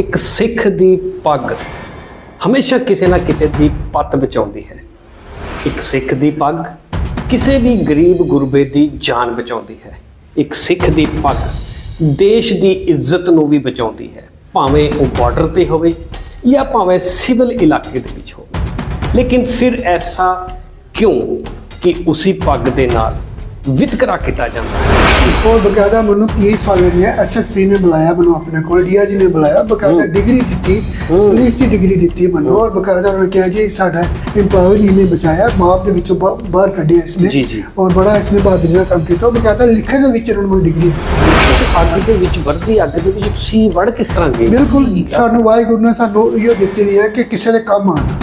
ਇੱਕ ਸਿੱਖ ਦੀ ਪੱਗ ਹਮੇਸ਼ਾ ਕਿਸੇ ਨਾ ਕਿਸੇ ਦੀ ਪੱਤ ਬਚਾਉਂਦੀ ਹੈ। ਇੱਕ ਸਿੱਖ ਦੀ ਪੱਗ ਕਿਸੇ ਵੀ ਗਰੀਬ ਗੁਰਬੇ ਦੀ ਜਾਨ ਬਚਾਉਂਦੀ ਹੈ। ਇੱਕ ਸਿੱਖ ਦੀ ਪੱਗ ਦੇਸ਼ ਦੀ ਇੱਜ਼ਤ ਨੂੰ ਵੀ ਬਚਾਉਂਦੀ ਹੈ। ਭਾਵੇਂ ਉਹ ਬਾਰਡਰ ਤੇ ਹੋਵੇ ਜਾਂ ਭਾਵੇਂ ਸਿਵਲ ਇਲਾਕੇ ਦੇ ਵਿੱਚ ਹੋਵੇ। ਲੇਕਿਨ ਫਿਰ ਐਸਾ ਕਿਉਂ ਕਿ ਉਸੇ ਪੱਗ ਦੇ ਨਾਲ ਵਿਤਕਰਾ ਕੀਤਾ ਜਾਂਦਾ। ਹੈ ਉਹ ਬਕਾਇਦਾ ਮੈਨੂੰ ਪੁਲਿਸ ਵਾਲੇ ਨੇ ਐਸਐਸਪੀ ਨੇ ਬੁਲਾਇਆ ਮੈਨੂੰ ਆਪਣੇ ਕੋਲ ਡੀਆ ਜੀ ਨੇ ਬੁਲਾਇਆ ਬਕਾਇਦਾ ਡਿਗਰੀ ਦਿੱਤੀ ਪੁਲਿਸ ਦੀ ਡਿਗਰੀ ਦਿੱਤੀ ਮੈਨੂੰ। ਔਰ ਬਕਾਇਦਾ ਉਹਨਾਂ ਨੇ ਕਿਹਾ ਜੀ ਸਾਡਾ ਇੰਪਾਵਰ ਹੀ ਨੇ ਬਚਾਇਆ ਮਾਪ ਦੇ ਵਿੱਚੋਂ ਬਾਹਰ ਕੱਢਿਆ ਇਸਨੇ। ਔਰ ਬੜਾ ਇਸਨੇ ਬਹਾਦਰੀ ਦਾ ਕੰਮ ਕੀਤਾ। ਬਕਾਇਦਾ ਲਿਖਣ ਦੇ ਵਿੱਚ ਉਹਨਾਂ ਨੂੰ ਡਿਗਰੀ ਤੁਸੀਂ ਦੇ ਵਿੱਚ ਵਰਦੀ ਅੱਗ ਦੇ ਵਿੱਚ ਤੁਸੀਂ ਵੜ ਕਿਸ ਤਰ੍ਹਾਂ ਗਏ? ਬਿਲਕੁਲ ਸਾਨੂੰ ਵਾਹਿਗੁਰੂ ਨੇ ਸਾਨੂੰ ਇਹ ਦਿੱਤੀ ਹੈ ਕਿ ਕਿਸੇ ਦੇ ਕੰਮ ਆਣਾ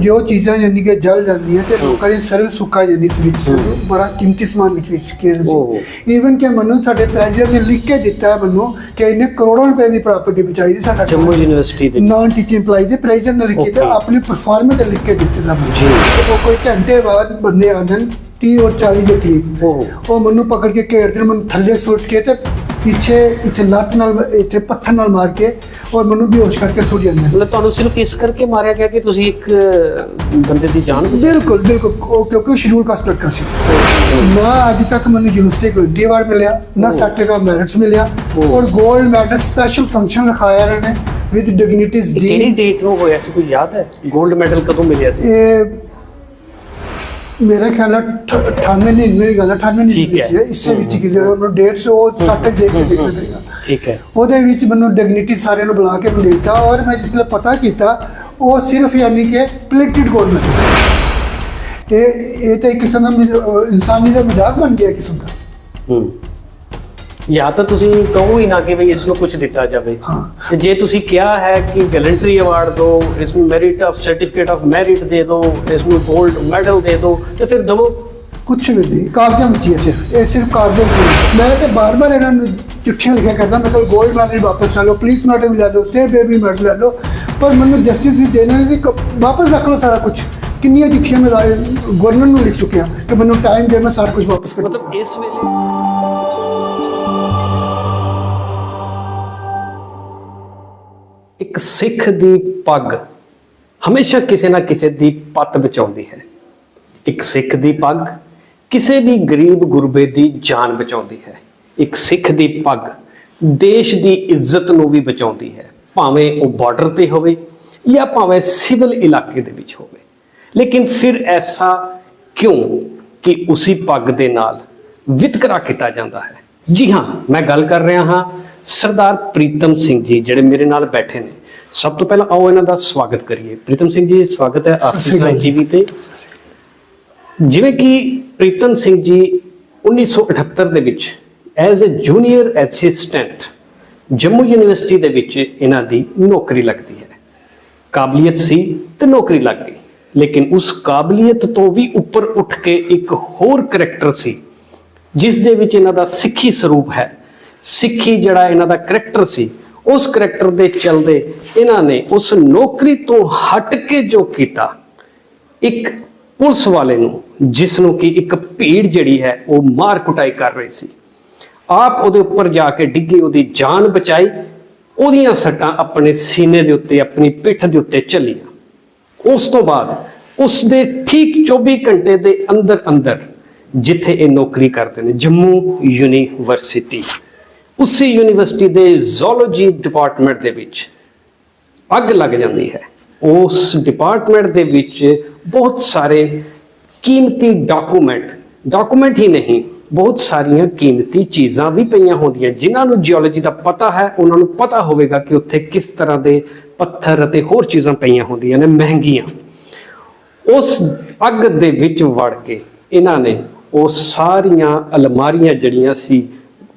ਜੋ ਚੀਜ਼ਾਂ ਯਾਨੀ ਕਿ ਜਲ ਜਾਂਦੀਆਂ ਤੇ ਲੋਕਾਂ ਦੀ ਸਰਵਿਸ ਸੁੱਕਾ ਜਾਂਦੀ ਇਸ ਵਿੱਚ ਬੜਾ ਕੀਮਤੀ ਸਮਾਨ ਵਿੱਚ ਵਿੱਚ ਕੇ ਓਹੋ। ਸੀ ਈਵਨ ਕਿ ਮੈਨੂੰ ਸਾਡੇ ਪ੍ਰੈਜ਼ੀਡੈਂਟ ਨੇ ਲਿਖ ਕੇ ਦਿੱਤਾ ਮੈਨੂੰ ਕਿ ਇਹਨੇ ਕਰੋੜਾਂ ਰੁਪਏ ਦੀ ਪ੍ਰਾਪਰਟੀ ਬਚਾਈ ਦੀ ਸਾਡਾ ਜੰਮੂ ਯੂਨੀਵਰਸਿਟੀ ਦੇ ਨਾਨ ਟੀਚਿੰਗ ਐਮਪਲਾਈ ਦੇ ਪ੍ਰੈਜ਼ੀਡੈਂਟ ਨੇ ਲਿਖੀ ਤੇ. ਆਪਣੀ ਪਰਫਾਰਮੈਂਸ ਤੇ ਲਿਖ ਕੇ ਦਿੱਤੇ ਦਾ ਮੈਨੂੰ ਜੀ। ਉਹ ਕੋਈ ਘੰਟੇ ਬਾਅਦ ਬੰਦੇ ਆ ਜਾਣ 30 ਔਰ 40 ਦੇ ਕਰੀਬ। ਉਹ ਮੈਨੂੰ ਪਕੜ ਕੇ ਘੇਰਦੇ ਮੈਨੂੰ ਥੱਲੇ ਸੁੱਟ ਕੇ ਤੇ ਪਿੱਛੇ ਇੱਥੇ ਲੱਤ ਨਾਲ ਇੱਥੇ ਪੱਥਰ ਨਾਲ ਮਾਰ ਕੇ ਔਰ ਮੈਨੂੰ ਬੇਹੋਸ਼ ਕਰਕੇ ਸੁੱਟ ਜਾਂਦੇ ਮਤਲਬ ਤੁਹਾਨੂੰ ਸਿਰਫ ਇਸ ਕਰਕੇ ਮਾਰਿਆ ਗਿਆ ਕਿ ਤੁਸੀਂ ਇੱਕ ਬੰਦੇ ਦੀ ਜਾਨ ਬਿਲਕੁਲ ਬਿਲਕੁਲ। ਉਹ ਕਿਉਂਕਿ ਉਹ ਸ਼ਡਿਊਲ ਕਾਸਟ ਲੜਕਾ ਸੀ। ਨਾ ਅੱਜ ਤੱਕ ਮੈਨੂੰ ਯੂਨੀਵਰਸਿਟੀ ਕੋਈ ਡੀ ਅਵਾਰਡ ਮਿਲਿਆ ਨਾ ਸਰਟੀਫਿਕੇਟ ਮੈਰਿਟਸ ਮਿਲਿਆ। ਔਰ 골ਡ ਮੈਡਲ ਸਪੈਸ਼ਲ ਫੰਕਸ਼ਨ ਰਖਾਇਆ ਇਹਨਾਂ ਨੇ ਵਿਦ ਡਿਗਨਿਟੀਜ਼ ਇਹ ਕਿਹੜੀ ਡੀ ਡੇਟ ਨੂੰ ਹੋਇਆ ਸੀ? ਕੋਈ ਯਾਦ ਹੈ? 골ਡ ਮੈਡਲ ਕਦੋਂ ਮਿਲਿਆ ਸੀ? ਇਹ ਮੇਰੇ ਖਿਆਲ ਨਾਲ 98 ਨਹੀਂ ਮੇਰੀ ਗੱਲ 98 ਨਹੀਂ ਠੀਕ ਹੈ। ਸੀ ਇਸੇ ਵਿੱਚ ਕਿ ਉਹਨੂੰ ਡੇਟ ਸੇ ਉਹ ਸੱਟ ਦੇ ਕੇ ਦੇਖਣਾ ਪਏਗਾ ਠੀਕ ਹੈ। ਉਹਦੇ ਵਿੱਚ ਮੈਨੂੰ ਡਿਗਨਿਟੀ ਸਾਰਿਆਂ ਨੂੰ ਬੁਲਾ ਕੇ ਮੈਨੂੰ ਦਿੱਤਾ ਔਰ ਮੈਂ ਜਿਸ ਵੇਲੇ ਪਤਾ ਕੀਤਾ ਉਹ ਸਿਰਫ ਯਾਨੀ ਕਿ ਪਲੇਟਡ ਗੋਲਡ ਮੈਡਲ ਸੀ। ਇਹ ਇਹ ਤਾਂ ਇੱਕ ਕਿਸਮ ਦਾ ਇਨਸਾਨੀ ਦਾ ਮਜ਼ਾਕ ਬਣ ਗਿਆ ਕਿਸਮ ਦਾ। ਹੂੰ। ਜਾਂ ਤਾਂ ਤੁਸੀਂ ਕਹੋ ਹੀ ਨਾ ਕਿ ਭਈ ਇਸ ਨੂੰ ਕੁਝ ਦਿੱਤਾ ਜਾਵੇ ਹਾਂ। ਤੇ ਜੇ ਤੁਸੀਂ ਕਿਹਾ ਹੈ ਕਿ ਗੈਲੈਂਟਰੀ ਅਵਾਰਡ ਦਿਓ ਇਸ ਨੂੰ merit of certificate of merit ਦੇ ਦਿਓ ਇਸ ਨੂੰ 골ਡ ਮੈਡਲ ਦੇ ਦਿਓ ਤੇ ਫਿਰ ਦਵੋ ਕੁਛ ਵੀ ਨਹੀਂ ਕਾਗਜ਼ਾਂ ਵਿੱਚ ਹੀ ਹੈ ਸਿਰਫ ਇਹ ਸਿਰਫ ਕਾਗਜ਼ਾਂ ਵਿੱਚ। ਮੈਂ ਤੇ ਬਾਰ-ਬਾਰ ਇਹਨਾਂ ਨੂੰ ਚਿੱਠੀਆਂ ਲਿਖਿਆ ਕਰਦਾ ਮੈਂ ਕੋਲ 골ਡ ਮੈਡਲ ਵਾਪਸ ਲੈ ਲਓ ਪੁਲਿਸ ਮੈਡਲ ਵੀ ਲੈ ਲਓ ਸਟੇਟ ਬੇਬੀ ਮੈਡਲ ਲੈ ਲਓ ਪਰ ਮੈਨੂੰ ਜਸਟਿਸ ਵੀ ਦੇਣਾ ਨਹੀਂ ਕਿ ਵਾਪਸ ਰੱਖ ਲਓ ਸਾਰਾ ਕੁਝ ਕਿੰਨੀਆਂ ਚਿੱਠੀਆਂ ਮੈਂ ਗਵਰਨਰ ਨੂੰ ਲਿਖ ਚੁੱਕਿਆ ਕਿ ਮੈਨੂੰ ਟਾਈਮ ਦੇ ਮੈਂ ਸਾਰਾ ਕੁਝ ਵਾਪਸ ਕਰ ਮਤਲਬ ਇਸ ਵੇਲੇ ਇੱਕ ਸਿੱਖ ਦੀ ਪੱਗ ਹਮੇਸ਼ਾ ਕਿਸੇ ਨਾ ਕਿਸੇ ਦੀ ਪੱਤ ਬਚਾਉਂਦੀ ਹੈ। ਇੱਕ ਸਿੱਖ ਦੀ ਪੱਗ ਕਿਸੇ ਵੀ ਗਰੀਬ ਗੁਰਬੇ ਦੀ ਜਾਨ ਬਚਾਉਂਦੀ ਹੈ। ਇੱਕ ਸਿੱਖ ਦੀ ਪੱਗ ਦੇਸ਼ ਦੀ ਇੱਜ਼ਤ ਨੂੰ ਵੀ ਬਚਾਉਂਦੀ ਹੈ। ਭਾਵੇਂ ਉਹ ਬਾਰਡਰ ਤੇ ਹੋਵੇ ਜਾਂ ਭਾਵੇਂ ਸਿਵਲ ਇਲਾਕੇ ਦੇ ਵਿੱਚ ਹੋਵੇ। ਲੇਕਿਨ ਫਿਰ ਐਸਾ ਕਿਉਂ ਕਿ ਉਸੇ ਪੱਗ ਦੇ ਨਾਲ ਵਿਤਕਰਾ ਕੀਤਾ ਜਾਂਦਾ ਹੈ? ਜੀ ਹਾਂ ਮੈਂ ਗੱਲ ਕਰ ਰਿਹਾ ਹਾਂ ਸਰਦਾਰ ਪ੍ਰੀਤਮ ਸਿੰਘ ਜੀ ਜਿਹੜੇ ਮੇਰੇ ਨਾਲ ਬੈਠੇ ਨੇ। ਸਭ ਤੋਂ ਪਹਿਲਾਂ ਆਓ ਇਹਨਾਂ ਦਾ ਸਵਾਗਤ ਕਰੀਏ। ਪ੍ਰੀਤਮ ਸਿੰਘ ਜੀ ਸਵਾਗਤ ਹੈ ਅਕਾਲ ਜੀ। ਟੀਵੀ ਤੇ। ਜਿਵੇਂ ਕਿ ਪ੍ਰੀਤਮ ਸਿੰਘ ਜੀ 1978 ਦੇ ਵਿੱਚ as a junior assistant Jammu university ਦੇ ਵਿੱਚ ਇਹਨਾਂ ਦੀ ਨੌਕਰੀ ਲੱਗਦੀ ਹੈ। ਕਾਬਲੀਅਤ ਸੀ ਤੇ ਨੌਕਰੀ ਲੱਗ ਗਈ। ਲੇਕਿਨ ਉਸ ਕਾਬਲੀਅਤ ਤੋਂ ਵੀ ਉੱਪਰ ਉੱਠ ਕੇ ਇੱਕ ਹੋਰ ਕਰੈਕਟਰ ਸੀ ਜਿਸ ਦੇ ਵਿੱਚ ਇਹਨਾਂ ਦਾ ਸਿੱਖੀ ਸਰੂਪ ਹੈ। ਸਿੱਖੀ ਜਿਹੜਾ ਇਹਨਾਂ ਦਾ ਕਰੈਕਟਰ ਸੀ, ਉਸ ਕਰੈਕਟਰ ਦੇ ਚਲਦੇ ਇਹਨਾਂ ਨੇ ਉਸ ਨੌਕਰੀ ਤੋਂ ਹਟ ਕੇ ਜੋ ਕੀਤਾ, ਇੱਕ ਪੁਲਿਸ ਵਾਲੇ ਨੂੰ, ਜਿਸ ਨੂੰ ਕਿ ਇੱਕ ਭੀੜ ਜਿਹੜੀ ਹੈ, ਉਹ ਮਾਰ ਕੁਟਾਈ ਕਰ ਰਹੀ ਸੀ। ਆਪ ਉਹਦੇ ਉੱਪਰ ਜਾ ਕੇ ਡਿੱਗੇ, ਉਹਦੀ ਜਾਨ ਬਚਾਈ, ਉਹਦੀਆਂ ਸੱਟਾਂ ਆਪਣੇ ਸੀਨੇ ਦੇ ਉੱਤੇ, ਆਪਣੀ ਪਿੱਠ ਦੇ ਉੱਤੇ ਚੱਲੀਆਂ। ਉਸ ਤੋਂ ਬਾਅਦ, ਉਸ ਦੇ ਠੀਕ 24 ਘੰਟੇ ਦੇ ਅੰਦਰ ਅੰਦਰ ਜਿੱਥੇ ਇਹ ਨੌਕਰੀ ਕਰਦੇ ਨੇ, ਜੰਮੂ ਯੂਨੀਵਰਸਿਟੀ। ਉਸੇ ਯੂਨੀਵਰਸਿਟੀ ਦੇ ਜ਼ੂਲੋਜੀ ਡਿਪਾਰਟਮੈਂਟ ਦੇ ਵਿੱਚ ਅੱਗ ਲੱਗ ਜਾਂਦੀ ਹੈ। ਉਸ ਡਿਪਾਰਟਮੈਂਟ ਦੇ ਵਿੱਚ ਬਹੁਤ ਸਾਰੇ ਕੀਮਤੀ ਡਾਕੂਮੈਂਟ ਡਾਕੂਮੈਂਟ ਹੀ ਨਹੀਂ, ਬਹੁਤ ਸਾਰੀਆਂ ਕੀਮਤੀ ਚੀਜ਼ਾਂ ਵੀ ਪਈਆਂ ਹੁੰਦੀਆਂ, ਜਿਨ੍ਹਾਂ ਨੂੰ ਜੀਓਲੋਜੀ ਦਾ ਪਤਾ ਹੈ, ਉਹਨਾਂ ਨੂੰ ਪਤਾ ਹੋਵੇਗਾ ਕਿ ਉੱਥੇ ਕਿਸ ਤਰ੍ਹਾਂ ਦੇ ਪੱਥਰ ਅਤੇ ਹੋਰ ਚੀਜ਼ਾਂ ਪਈਆਂ ਹੁੰਦੀਆਂ ਨੇ, ਮਹਿੰਗੀਆਂ। ਉਸ ਅੱਗ ਦੇ ਵਿੱਚ ਵੜ ਕੇ ਇਹਨਾਂ ਨੇ ਉਹ ਸਾਰੀਆਂ ਅਲਮਾਰੀਆਂ ਜੜੀਆਂ ਸੀ,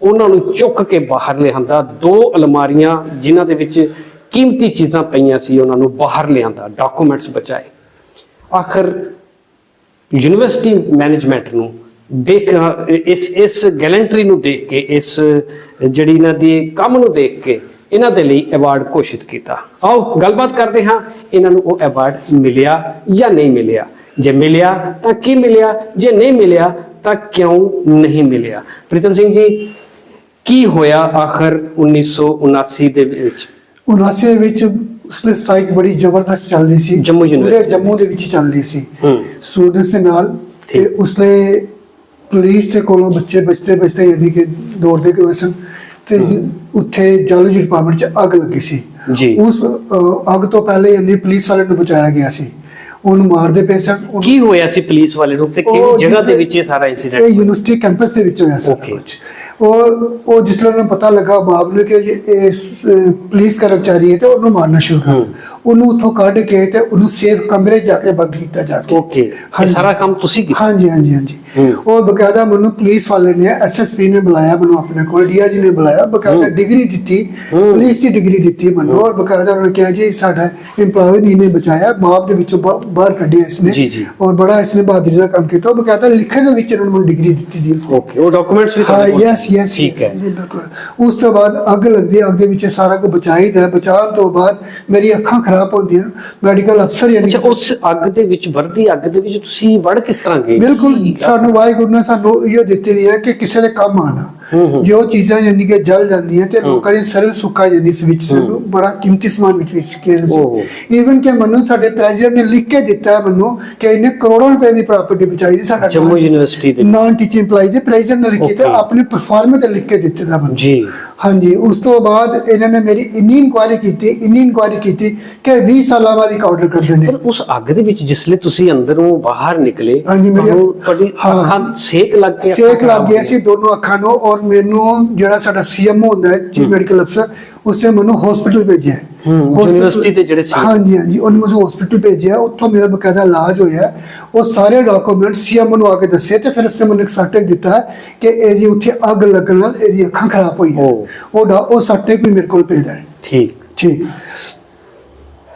ਉਹਨਾਂ ਨੂੰ ਚੁੱਕ ਕੇ ਬਾਹਰ ਲਿਆਂਦਾ। ਦੋ ਅਲਮਾਰੀਆਂ ਜਿਨ੍ਹਾਂ ਦੇ ਵਿੱਚ ਕੀਮਤੀ ਚੀਜ਼ਾਂ ਪਈਆਂ ਸੀ, ਉਹਨਾਂ ਨੂੰ ਬਾਹਰ ਲਿਆਂਦਾ ਡਾਕੂਮੈਂਟਸ ਬਚਾਏ। ਆਖਰ ਯੂਨੀਵਰਸਿਟੀ ਮੈਨੇਜਮੈਂਟ ਨੂੰ ਦੇਖ ਇਸ ਇਸ ਗੈਲੈਂਟਰੀ ਨੂੰ ਦੇਖ ਕੇ, ਇਸ ਜਿਹੜੀ ਇਹਨਾਂ ਦੀ ਕੰਮ ਨੂੰ ਦੇਖ ਕੇ ਇਹਨਾਂ ਦੇ ਲਈ ਅਵਾਰਡ ਘੋਸ਼ਿਤ ਕੀਤਾ। ਆਓ, ਗੱਲਬਾਤ ਕਰਦੇ ਹਾਂ, ਇਹਨਾਂ ਨੂੰ ਉਹ ਅਵਾਰਡ ਮਿਲਿਆ ਜਾਂ ਨਹੀਂ ਮਿਲਿਆ। ਜੇ ਮਿਲਿਆ ਤਾਂ ਕੀ ਮਿਲਿਆ? ਜੇ ਨਹੀਂ ਮਿਲਿਆ ਤਾਂ ਕਿਉਂ ਨਹੀਂ ਮਿਲਿਆ? ਪ੍ਰੀਤਮ ਸਿੰਘ ਜੀ ਕੀ ਹੋਇਆ ਆਖਰ 1979 ਦੇ ਵਿੱਚ? 79 ਵਿੱਚ ਉਸਨੇ ਸਟ੍ਰਾਈਕ ਬੜੀ ਜ਼ਬਰਦਸਤ ਚੱਲ ਰਹੀ ਸੀ। ਜੰਮੂ ਯੂਨੀਵਰਸਿਟੀ। ਜੰਮੂ ਦੇ ਵਿੱਚ। ਚੱਲ ਰਹੀ ਸੀ। ਸਟੂਡੈਂਟਸ ਦੇ ਨਾਲ ਤੇ। ਉਸਨੇ ਪੁਲਿਸ ਦੇ ਕੋਲੋਂ ਬੱਚੇ ਬਚਤੇ ਬਚਤੇ ਯਾਨੀ ਕਿ ਦੌੜਦੇ ਗਏ ਸਨ ਤੇ ਉੱਥੇ ਜਲਜ ਡਿਪਾਰਟਮੈਂਟ 'ਚ ਅੱਗ ਲੱਗੀ ਸੀ। ਉਸ ਅੱਗ ਤੋਂ ਪਹਿਲੇ ਯਾਨੀ ਪੁਲਿਸ ਵਾਲੇ ਨੂੰ ਬਚਾਇਆ ਗਿਆ ਸੀ। ਉਹਨੂੰ ਮਾਰਦੇ ਪਏ ਸਨ ਕੀ ਹੋਇਆ ਸੀ ਪੁਲਿਸ ਵਾਲੇ ਨੂੰ ਤੇ ਉਹ ਕਿਹੜੀ ਜਗ੍ਹਾ ਦੇ ਵਿੱਚ ਇਹ ਸਾਰਾ ਇਹ ਇਨਸੀਡੈਂਟ ਯੂਨੀਵਰਸਿਟੀ ਕੈਂਪਸ ਦੇ ਵਿੱਚ ਹੋਇਆ Okay. ਕੁਝ ਉਹ ਉਹ ਜਿਸ ਨੂੰ ਪਤਾ ਲੱਗਾ ਬਾਬ ਨੂੰ ਕਿ ਇਹ ਇਹ ਸ- ਪੁਲਿਸ ਕਰਮਚਾਰੀ ਹੈ ਤੇ ਉਹਨੂੰ ਮਾਰਨਾ ਸ਼ੁਰੂ ਕਰ। ਦਿੱਤਾ। ਉਹਨੂੰ ਉੱਥੋਂ ਕੱਢ ਕੇ ਤੇ ਉਹਨੂੰ ਸੇਫ ਕਮਰੇ 'ਚ ਜਾ ਕੇ ਬੰਦ ਕੀਤਾ ਜਾ ਕੇ ਓਕੇ ਇਹ ਹਾਂਜੀ। ਸਾਰਾ ਕੰਮ ਤੁਸੀਂ ਕੀਤਾ ਹਾਂਜੀ ਹਾਂਜੀ ਹਾਂਜੀ। ਉਹ ਬਕਾਇਦਾ ਮੈਨੂੰ ਪੁਲਿਸ ਵਾਲੇ ਨੇ ਐਸਐਸਪੀ ਨੇ ਬੁਲਾਇਆ ਮੈਨੂੰ ਆਪਣੇ ਕੋਲ ਡੀਆਈਜੀ ਨੇ ਬੁਲਾਇਆ ਬਕਾਇਦਾ। ਡਿਗਰੀ ਦਿੱਤੀ। ਪੁਲਿਸ ਦੀ ਡਿਗਰੀ ਦਿੱਤੀ ਮੈਨੂੰ ਔਰ ਬਕਾਇਦਾ ਉਹਨਾਂ ਕਿਹਾ ਜੀ ਸਾਡਾ EMPLOYE ਨਹੀਂ ਨੇ ਬਚਾਇਆ ਮਾਪ ਦੇ ਵਿੱਚੋਂ ਬਾਹਰ ਕੱਢਿਆ ਇਸਨੇ ਜੀ, ਜੀ। ਔਰ ਬੜਾ ਇਸਨੇ ਬਹਾਦਰੀ ਦਾ ਕੰਮ ਕੀਤਾ ਬਕਾਇਦਾ ਲਿਖੇ ਦੇ ਵਿੱਚ ਉਹਨਾਂ ਡਿਗਰੀ ਦਿੱਤੀ ਦੀ ਓਕੇ ਉਹ ਡਾਕੂਮੈਂਟਸ ਵੀ ਹਾਂ ਯੈਸ ਯੈਸ ਠੀਕ ਹੈ ਉਸ ਤੋਂ ਬਾਅਦ ਅੱਗ ਲੱਗਦੀ ਅੱਗ ਦੇ ਵਿੱਚ ਸਾਰਾ ਕੁਝ ਬਚਾਈਦਾ। ਬਚਾਉਣ ਤੋਂ ਬਾਅਦ ਮੇਰੀ ਅੱਖਾਂ ਖਰਾਬ ਹੁੰਦੀਆਂ ਮੈਡੀਕਲ ਅਫਸਰ ਯਾਨੀ ਉਸ ਅੱਗ ਦੇ ਵਿੱਚ ਵਰਦੀ ਅੱਗ ਦੇ ਵਿੱਚ ਤੁਸੀਂ ਵੜ ਕਿਸ ਤਰ੍ਹਾਂ ਗਏ ਬਿਲਕੁਲ ਕੀ- ਸਾਨੂੰ ਵਾਹਿਗੁਰੂ ਨੇ ਸਾਨੂੰ ਇਹ ਦਿੱਤੀ ਦੀ ਹੈ ਕਿ ਕਿਸੇ ਦੇ ਕੰਮ ਆਣਾ। ਜੋ ਚੀਜ਼ਾਂ ਯਾਨੀ ਕਿ ਜਲ ਜਾਂਦੀਆਂ ਤੇ। ਲੋਕਾਂ ਦੀ ਸਰਵ ਸੁੱਕਾ ਯਾਨੀ ਇਸ ਵਿੱਚ ਸਾਨੂੰ ਬੜਾ ਕੀਮਤੀ ਸਮਾਨ ਵਿੱਚ ਵਿੱਚ ਕੇ। ਈਵਨ ਕਿ ਮੈਨੂੰ ਸਾਡੇ ਪ੍ਰੈਜ਼ੀਡੈਂਟ ਨੇ ਲਿਖ ਕੇ ਦਿੱਤਾ ਹੈ ਮੈਨੂੰ ਕਿ ਇਹਨੇ ਕਰੋੜਾਂ ਰੁਪਏ ਦੀ ਪ੍ਰਾਪਰਟੀ ਬਚਾਈ ਦੀ ਸਾਡਾ ਜੰਮੂ ਯੂਨੀਵਰਸਿਟੀ ਦੇ ਨਾਨ ਟੀਚਿੰਗ EMPLOYEE ਦੇ ਪ੍ਰੈਜ਼ੀਡੈਂਟ ਨੇ ਲਿਖੀ ਤੇ. ਆਪਣੇ ਪਰਫਾਰਮੈਂਸ ਤੇ ਲਿਖ ਕੇ ਦਿੱਤੇ ਦਾ ਮੈਨੂੰ ਜੀ ਹਾਂਜੀ ਉਸ ਤੋਂ ਬਾਅਦ ਇਹਨਾਂ ਨੇ ਮੇਰੀ ਇੰਨੀ ਇਨਕੁਆਇਰੀ ਕੀਤੀ ਇੰਨੀ ਇਨਕੁਆਇਰੀ ਕੀਤੀ ਕਿ 20 ਸਾਲਾਂ ਬਾਅਦ ਇੱਕ ਆਰਡਰ ਕਰਦੇ ਨੇ। ਪਰ ਉਸ ਅੱਗ ਦੇ ਵਿੱਚ ਜਿਸਲੇ ਤੁਸੀਂ ਅੰਦਰੋਂ ਬਾਹਰ ਨਿਕਲੇ ਹਾਂਜੀ, ਮੇਰੀ- ਤੁਹਾਡੀ। ਅੱਖਾਂ ਸੇਕ ਲੱਗ ਕੇ ਸੇਕ ਲੱਗ ਖਰਾਬ ਸੀ ਦੋਨੋਂ ਅੱਖਾਂ ਨੂੰ ਔਰ ਮੈਨੂੰ ਜਿਹੜਾ ਸਾਡਾ ਸੀਐਮ ਹੁੰਦਾ ਹੈ ਚੀਫ ਮੈਡੀਕਲ ਅਫਸਰ ਉਸਨੇ ਮੈਨੂੰ ਹਸਪੀਟਲ ਭੇਜਿਆ। ਯੂਨੀਵਰਸਿਟੀ ਦੇ ਜਿਹੜੇ CM ਹਾਂਜੀ ਹਾਂਜੀ ਉਹਨੇ ਮੈਨੂੰ ਹਸਪੀਟਲ ਭੇਜਿਆ। ਉੱਥੋਂ ਮੇਰਾ ਬਕਾਇਦਾ ਇਲਾਜ ਹੋਇਆ। ਉਹ ਸਾਰੇ ਡਾਕੂਮੈਂਟ ਸੀਐਮ ਨੂੰ ਆ ਕੇ ਦੱਸੇ ਤੇ ਫਿਰ ਉਸਨੇ ਮੈਨੂੰ ਇੱਕ ਸਰਟੀਫਿਕੇਟ ਦਿੱਤਾ ਕਿ ਇਹਦੀ ਉੱਥੇ ਅੱਗ ਲੱਗਣ ਨਾਲ ਇਹਦੀ ਅੱਖਾਂ ਖਰਾਬ ਹੋਈਆਂ। ਉਹ ਉਹ ਸਰਟੀਫਿਕੇਟ ਵੀ ਮੇਰੇ ਕੋਲ ਭੇਜਦਾ। ਠੀਕ। ਠੀਕ